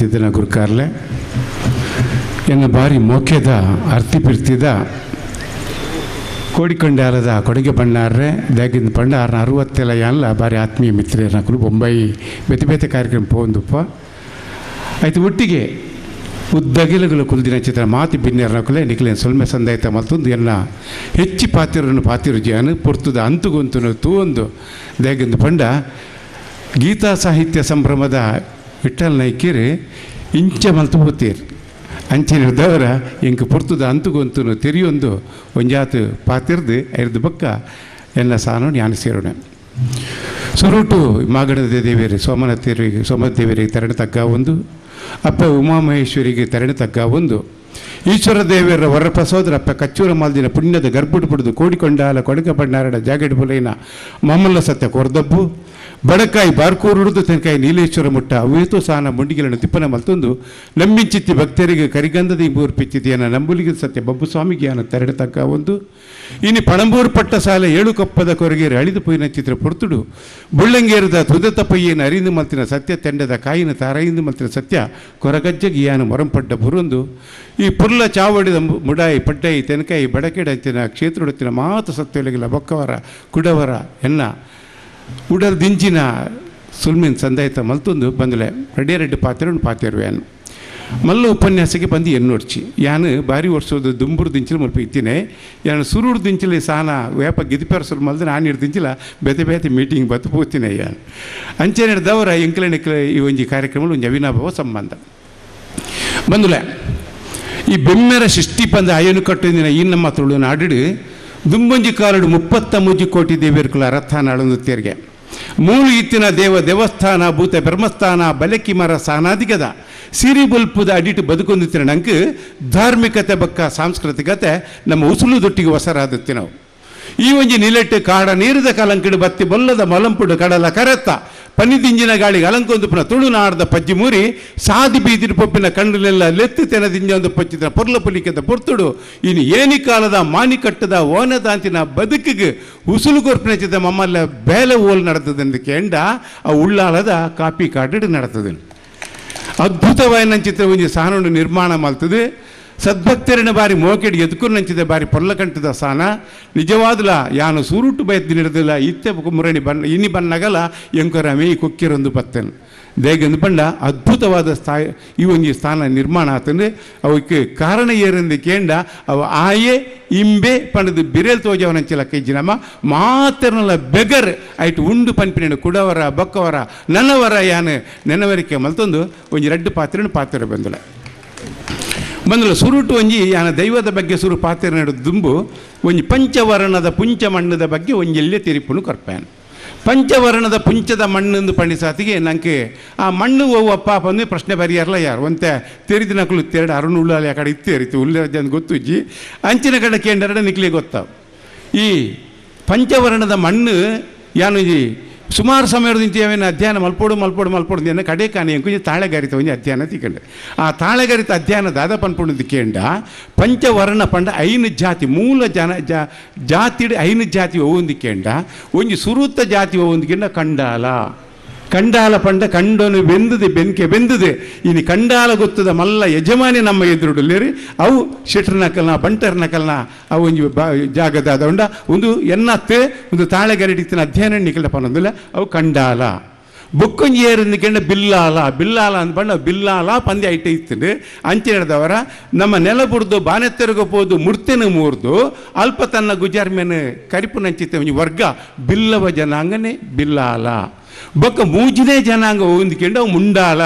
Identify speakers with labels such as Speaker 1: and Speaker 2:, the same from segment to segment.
Speaker 1: ಮಿಡಿತಿರ್ತಿದ್ದ ಗುರುಕಾರ್ಲೆ. ಎನ್ನ ಬಾರಿ ಮೋಕೆದ ಅರ್ತಿ ಬಿರ್ತಿದ ಕೋಡಿಕೊಂಡಾರದ ಕೊಡುಗೆ ಬಣ್ಣಾರ್ರೆ ದಾಗಿಂದ ಪಂಡ ಆರ್ನ ಅರವತ್ತೆಲ್ಲ ಎಲ್ಲ ಬಾರಿ ಆತ್ಮೀಯ ಮಿತ್ರ ನಕಲು ಬೊಂಬೈ ಬೇತೆ ಬೇತೆ ಕಾರ್ಯಕ್ರಮ ಪೋಂದುಪ್ಪ ಆಯ್ತು, ಒಟ್ಟಿಗೆ ಉದ್ದಗಿಲುಗಳು ಕುಲ್ದಿನ ಚಿತ್ರ ಮಾತಿ ನಕಲೇ ನಿಖಲೆ ಸೊಲ್ಮೆ ಸಂದಾಯ್ತ ಮತ್ತೊಂದು ಎಲ್ಲ ಹೆಚ್ಚು ಪಾತಿರನ್ನು ಪಾತಿರುಜಿಯನು ಪೊರ್ತುದ ಅಂತುಗೊಂತುನು ತೂವೊಂದು ದಾಗಿಂದ ಪಂಡ ಗೀತಾ ಸಾಹಿತ್ಯ ಸಂಭ್ರಮದ ವಿಠಲ್ ನೈಕಿರಿ ಇಂಚ ಅಂಚಿನ ದೇವರ ಇಂಕ ಪುರ್ತದ ಅಂತುಗೊಂತುನು ತೆರಿಯೊಂದು ಒಂಜಾತು ಪಾತಿರ್ದು ಐರ್ದು ಬಕ್ಕ ಎಲ್ಲ ಸಾನು ಜ್ಞಾನ ಸೇರೋಣ. ಸುರುಟು ಮಾಗಣದ ದೇವಿಯರಿ ಸೋಮನ ದೇವರಿಗೆ ಸೋಮನ ದೇವಿಯರಿಗೆ ತೆರಣ ತಗ್ಗ ಒಂದು, ಅಪ್ಪ ಉಮಾಮಹೇಶ್ವರಿಗೆ ತೆರಣ ತಗ್ಗ ಒಂದು. ಈಶ್ವರ ದೇವಿಯರ ವರಪ್ರಸೋದರ ಅಪ್ಪ ಕಚ್ಚೂರ ಮಾಲ್ದಿನ ಪುಣ್ಯದ ಗರ್ಭುಡು ಪುಡಿದು ಕೋಡಿಕೊಂಡಾಲ ಕೊಡಕ ಬಣ್ಣಾರಡ ಜಾಗಡ್ ಬುಲೈನ ಮಮ್ಮಲ್ಲ ಸತ್ಯ ಕೊರ್ದಬ್ಬು. ಬಡಕಾಯಿ బార్కూరుడుదు ತನಕಾಯಿ ನೀಲೇಶ್ವರ ಮುಟ್ಟ ಅವೇತು ಸಾನ ಮುಂಡಿಗೆಲನ್ನು ತಿಪ್ಪನ ಮಲ್ತೊಂದು ನಂಬಿಚಿತ್ತಿ ಭಕ್ತರಿಗೆ ಕರಿಗಂಧದಿ ಮೂರ್ಪಿಚ್ಚಿತಿಯನ ನಂಬುಲಿಗೆ ಸತ್ಯ ಬಬ್ಬು ಸ್ವಾಮಿಗೆ ಅನ್ನ ತೆರಡತಕ್ಕ ಒಂದು. ಇನ್ನು ಪಣಂಬೂರು ಪಟ್ಟ ಸಾಲ ಏಳು ಕಪ್ಪದ ಕೊರಗೆ ಅಳಿದು ಪೋಯಿನ ಚಿತ್ರ ಪುರ್ತುಡು ಬುಳ್ಳಂಗೇರದ ತುದತ ಪಯ್ಯನ ಅರಿದು ಮಲ್ತಿನ ಸತ್ಯ, ತೆಂಡದ ಕಾಯಿನ ತಾರೈಂದು ಮಲ್ತಿನ ಸತ್ಯ, ಕೊರಗಜ್ಜ ಗಿಯಾನ ಮೊರಂಪಡ್ಡ ಬುರೊಂದು. ಈ ಪುರ್ಲ ಚಾವಡಿದ ಮುಡಾಯಿ, ಪಡ್ಡಾಯಿ, ತೆನಕಾಯಿ, ಬಡಕೆಡತ್ತಿನ ಕ್ಷೇತ್ರದೊತ್ತಿನ ಮಾತು ಸತ್ಯ ಒಳಗಿಲ್ಲ ಬೊಕ್ಕವರ, ಕುಡವರ ಎನ್ನ. ಉಡಲ್ ದಿಂಜಿನ ಸುಲ್ಮಿನ್ ಸಂದಾಯಿತ ಮಲ್ತೊಂದು ಬಂದಲೆ ರೆಡ್ಡಿ ರೆಡ್ಡಿ ಪಾತ್ರ ಪಾತಿರುವೆನು. ಮಲ್ಲ ಉಪನ್ಯಾಸಕ್ಕೆ ಬಂದು ಎನ್ನೋಡ್ಚಿ. ಯಾನು ಬಾರಿ ವರ್ಷದ ದುಂಬುರು ದಿಂಚಲು ಮಲ್ಪ ಇತ್ತೀನಿ. ಯಾನು ಸುರೂರು ದಿಂಚಲಿ ಸಾನ ವ್ಯಾಪ ಗಿದಿಪೆರಸಲು ಮಲ್ದು ನಾನು ದಿಂಚಲ ಬೇತೆ ಬೇತೆ ಮೀಟಿಂಗ್ ಬತ್ತು ಪೋತಿನೇ ಯಾನು. ಅಂಚೆ ನಡೆದವರ ಎಂಕಲೆ ನೆಕ್ಲೆ ಈ ಒಂಜಿ ಕಾರ್ಯಕ್ರಮಗಳು ಒಂದು ಅವಿನಾಭಾವ ಸಂಬಂಧ. ಬಂದುಲೆ, ಈ ಬೆಮ್ಮೆರ ಶಿಷ್ಟಿ ಪಂದ ಅಯ್ಯನು ಕಟ್ಟಿದಿನ ಈ ನಮ್ಮ ತುಳು ನಾಡಿಡು ದುಂಬಂಜಿ ಕಾಲಡು ಮುಪ್ಪತ್ತ ಮುಜಿ ಕೋಟಿ ದೇವಿಯರ್ಕುಲ ರಥಾನ ಅಳಂದು ತೇರಿಗೆ ಮೂಳು ಇತ್ತಿನ ದೇವ ದೇವಸ್ಥಾನ ಭೂತ ಬ್ರಹ್ಮಸ್ಥಾನ ಬಲಕಿ ಮರ ಸಾನಾದಿಗದ ಸಿರಿ ಬಲ್ಪುದ ಅಡಿಟ್ಟು ಬದುಕೊಂದು ನಂಗೆ ಧಾರ್ಮಿಕತೆ ಬಕ್ಕ ಸಾಂಸ್ಕೃತಿಕತೆ ನಮ್ಮ ಉಸುಲು ದೊಟ್ಟಿಗೆ ಹೊಸರಾದತ್ತಿ ನಾವು ಈ ಒಂಜಿ ನಿಲೆಟ್ಟು ಕಾಡ ನೀರದ ಕಲಂಕಿಡು ಬತ್ತಿ ಬೊಲ್ಲದ ಮಲಂಪುಡು ಕಡಲ ಕರೆತ್ತ ಪನಿದಿಂಜಿನ ಗಾಳಿಗೆ ಅಲಂಕೊಂದುಪುನ ತುಳುನಾಡದ ಪಜ್ಜಿ ಮೂರಿ, ಸಾದಿ ಬೀದಿರು ಪೊಪ್ಪಿನ ಕಣ್ಣಲೆಲ್ಲ ಲೆತ್ತು ತೆನದಿಂಜ ಒಂದು ಪಚ್ಚಿದ ಪೊರ್ಲ ಪುಲಿಕೆದ ಪೊರ್ತುಡು. ಇನ್ನು ಏನಿ ಕಾಲದ ಮಾನಿಕಟ್ಟದ ಓನದಾಂತಿನ ಬದುಕಿಗೆ ಉಸುಲು ಕೊರ್ಪಿನ ಮಮ್ಮಲ್ಲ ಬೇಲೆ ಓಲ್ ನಡೆತದೆಂದು ಕೆಂಡ, ಆ ಉಳ್ಳಾಳದ ಕಾಪಿ ಕಾಡಿಡು ನಡೆತದೆ ಅದ್ಭುತವಾದ ಚಿತ್ರ ಒಂಜಿ ಸಾನನ್ನು ನಿರ್ಮಾಣ ಮಾಡ್ತದೆ ಸದ್ಭಕ್ತರಿನ ಬಾರಿ ಮೋಕೆಡ್ ಎದುಕುರು ನಂಚಿದ ಬಾರಿ ಪೊಲ್ಲಕಂಟದ ಸಾನ. ನಿಜವಾದಲ, ಯಾನು ಸೂರುಟ್ಟು ಬಯದ್ದು ನಡೆದಿಲ್ಲ, ಇತ್ತೆ ಮುರಣಿ ಬಣ್ಣ ಇನ್ನಿ ಬನ್ನಗಲ ಎಂಕೊರ ಈ ಕೊಕ್ಕಿರೊಂದು ಬತ್ತನು ದೇಗಂದು ಬಂಡ ಅದ್ಭುತವಾದ ಸ್ಥಾಯಿ, ಈ ಒಂಜಿ ಸ್ಥಾನ ನಿರ್ಮಾಣ ಆತಂದ್ರೆ, ಅವಕ್ಕೆ ಕಾರಣ ಏರೆಂದು ಕೇಂಡ, ಅವ ಆಯೆ, ಇಂಬೆ, ಪಂಡದು ಬಿರೇಲ್ ತೋಜವನಂಚಿಲ ಕೈಜಿನಮ್ಮ ಮಾತರ್ನಲ್ಲ ಬೆಗರ್ ಆಯ್ತು ಉಂಡು ಪಂಪಿನ ಕುಡವರ, ಬಕ್ಕವರ ನನವರ ಯಾನು ನೆನವರಿಕೆ ಮಲ್ತೊಂದು, ಒಂಜಿ ರಡ್ಡು ಪಾತ್ರೆನ ಪಾತ್ರೆ ಬಂದಳ ಬಂದಳು ಸುರುಟು ಒಂಜಿ, ಯಾನ ದೈವದ ಬಗ್ಗೆ ಸುರು ಪಾತ್ರೆ ನಡೆದು ದುಂಬು, ಒಂಜಿ ಪಂಚವರ್ಣದ ಪುಂಚ ಮಣ್ಣದ ಬಗ್ಗೆ ಒಂಜೆಲ್ಲೆ ತಿರುಪುನು ಕರ್ಪಾನ್. ಪಂಚವರ್ಣದ ಪುಂಚದ ಮಣ್ಣಂದು ಪಂಡಿಸಾತಿಗೆ ನಂಕೆ ಆ ಮಣ್ಣು ಹೋವಪ್ಪ ಬಂದು ಪ್ರಶ್ನೆ ಬರಿಯಾರಲ್ಲ ಯಾರು. ಒಂತೆ ತೆರಿದ ನಕಲು ತೆರಡು ಅರುಣ್ ಉಳ್ಳಾಲಿ ಆ ಕಡೆ ಇತ್ತೇರಿತು ಉಳ್ಳರಜ ಅಂತ ಗೊತ್ತುಜ್ಜಿ. ಅಂಚಿನ ಕಡೆ ಕೇಂದ್ರ ನಿಕ್ಲಿ ಗೊತ್ತಾವ. ಈ ಪಂಚವರ್ಣದ ಮಣ್ಣು, ಯಾನು ಈ ಸುಮಾರು ಸಮಯದಿಂದ ಅವೇನು ಅಧ್ಯಯನ, ಮಲ್ಪೋಡು ಮಲ್ಪೋಡು ಮಲ್ಪೋಡು ಏನು ಕಡೆ ಕಾಣಿ ಎಂಕು ತಾಳೆಗಾರಿತ ಒಂಜಿ ಅಧ್ಯಯನ ತಿಕ್ಕಂಡೆ. ಆ ತಾಳೆಗಾರಿತ ಅಧ್ಯಯನ ದಾದ ಪನ್ಪುಣದ ಕೇಂಡ, ಪಂಚವರ್ಣ ಪಂಡ ಐನು ಜಾತಿ, ಮೂಲ ಜನ ಜಾ, ಜಾತಿಡ್ ಐನು ಜಾತಿ ಒವಂದಿಕೇಂಡ ಒಂಜಿ ಸುರುತ್ತ ಜಾತಿ ಒವಂದಿಕೆಂಡ ಕಂಡಾಲ. ಕಂಡಾಲ ಪಂಡ ಕಂಡನು ಬೆಂದದೆ ಬೆನ್ಕೆ ಬೆಂದದೆ. ಇನಿ ಕಂಡಾಲ ಗೊತ್ತದ ಮಲ್ಲ ಯಜಮಾನಿ ನಮ್ಮ ಎದುರುಡಲ್ಲೇರಿ ಅವು ಶೆಟ್ರ ನಕಲ್ನ ಬಂಟರ್ ನಕಲ್ನ, ಅವು ಒಂಜಿ ಜಾಗದ ಉಂಡ. ಒಂದು ಎನ್ನತ್ತೆ, ಒಂದು ತಾಳೆಗರಡಿತ್ತಿನ ಅಧ್ಯಯನ ನಿಕಲ ಪನ್ನೊಂದಿಲ್ಲ ಅವು ಕಂಡಾಲ. ಬೊಕ್ಕೊಂಜಿ ಏರಿಂದಿಕೆಂಡ ಬಿಲ್ಲಾಲ ಬಿಲ್ಲಾಲ ಅಂದ್ ಪಂಡ ಬಿಲ್ಲಾಲ ಪಂದ್ಯ ಐಟ ಇತ್ತು ಅಂಚೆ ಹಿಡ್ದವರ ನಮ್ಮ ನೆಲ ಬುಡ್ದು ಬಾನೆ ಪೋದು ಮುರ್ತೆನ ಮೂರ್ದು ಅಲ್ಪ ತನ್ನ ಗುಜಾರ್ಮೆನ್ ಕರಿಪು ನಂಚಿತ್ತೆ ಒಂಜಿ ವರ್ಗ, ಬಿಲ್ಲವ ಜನಾಂಗನೇ ಬಿಲ್ಲಾಲ. ಬೊಕ್ಕ ಮೂಜಿನೇ ಜನಾಂಗ ಹೊಂದ್ಕೊಂಡು ಅವು ಮುಂಡಾಲ.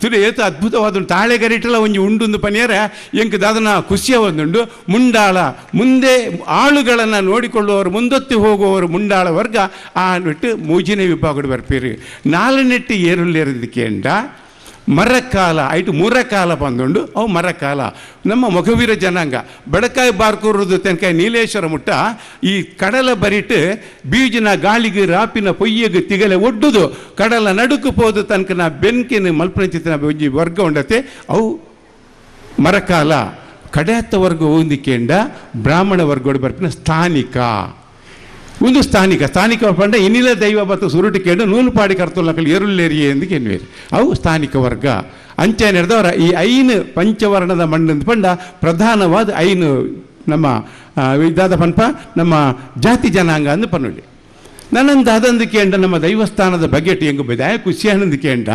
Speaker 1: ತುಡು ಏತು ಅದ್ಭುತವಾದ ತಾಳೆಗರಿಟಲ ಒಂಜಿ ಉಂಡುಂದು ಪನಿಯರೆ, ಎಂಕ್ ದಾದನ ಖುಷಿಯ ಒಂದುಂಡು ಮುಂಡಾಳ ಮುಂದೆ ಆಳುಗಳನ್ನು ನೋಡಿಕೊಳ್ಳುವವರು, ಮುಂದೊತ್ತಿ ಹೋಗುವವರು ಮುಂಡಾಳ ವರ್ಗ, ಆ ನೆಟ್ಟು ಮೂಜಿನೇ ವಿಭಾಗಡು ಬರ್ಪೀರಿ ನಾಲ್ನೆಟ್ಟು ಏರುಲ್ಲೇರಿದಕ್ಕೆಂಡ ಮರಕಾಲ, ಐಟು ಮೂರಕಾಲ ಬಂದುಂಡು ಅವು ಮರಕಾಲ. ನಮ್ಮ ಮೊಗವೀರ ಜನಾಂಗ ಬೆಳಕಾಯಿ ಬಾರ್ಕೂರದು ತೆನಕಾಯಿ ನೀಲೇಶ್ವರ ಮುಟ್ಟ ಈ ಕಡಲ ಬರಿಟ್ ಬೀಜಿನ ಗಾಳಿಗೆ ರಾಪಿನ ಪೊಯ್ಯಗೆ ತಿಗಲೆ ಒಡ್ಡುದು. ಕಡಲ ನಡುಕು ಪೋದು ತನಕ ನಾ ಬೆನ್ಕಿನ ಮಲ್ಪನ ಚಿತ್ರ ಒಂಜಿ ವರ್ಗ ಉಂಡತೆ. ಅವು ಮರಕಾಲ. ಕಡೆಯತ್ತ ವರ್ಗ ಹೊಂದಿಕೆಂಡ ಬ್ರಾಹ್ಮಣ ವರ್ಗೋಡು ಬರ್ಪಿನ ಸ್ಥಾನಿಕ. ಒಂದು ಸ್ಥಾನಿಕ ಸ್ಥಾನಿಕ ಪಂಡ ಇನ್ನಿಲ ದೈವ ಮತ್ತು ಸುರುಟಿ ನೂಲು ನೂಲುಪಾಡಿ ಕರ್ತುಲ್ಲಕಲ್ಲಿ ಎರುಲ್ಲೇರಿಯೇ ಎಂದು ಕೆನ್ವೇರು ಅವು ಸ್ಥಾನಿಕ ವರ್ಗ. ಅಂಚೆ ನಡೆದವರ ಈ ಐನು ಪಂಚವರ್ಣದ ಮಣ್ಣು ಪಂಡ ಪ್ರಧಾನವಾದ ಐನು ನಮ್ಮ ಇದಾದ ಪನ್ಪ, ನಮ್ಮ ಜಾತಿ ಜನಾಂಗ ಅಂದು ಪನ್ನುಡಿ ನನ್ನಂದು ಅದಂದು ಕೇಂದ್ರ ನಮ್ಮ ದೈವಸ್ಥಾನದ ಬಗೆಟ್ ಹೆಂಗು ಬೈದೆ. ಆಯ ಖುಷಿ ಆನಂದ್ ಕೇಂದ್ರ.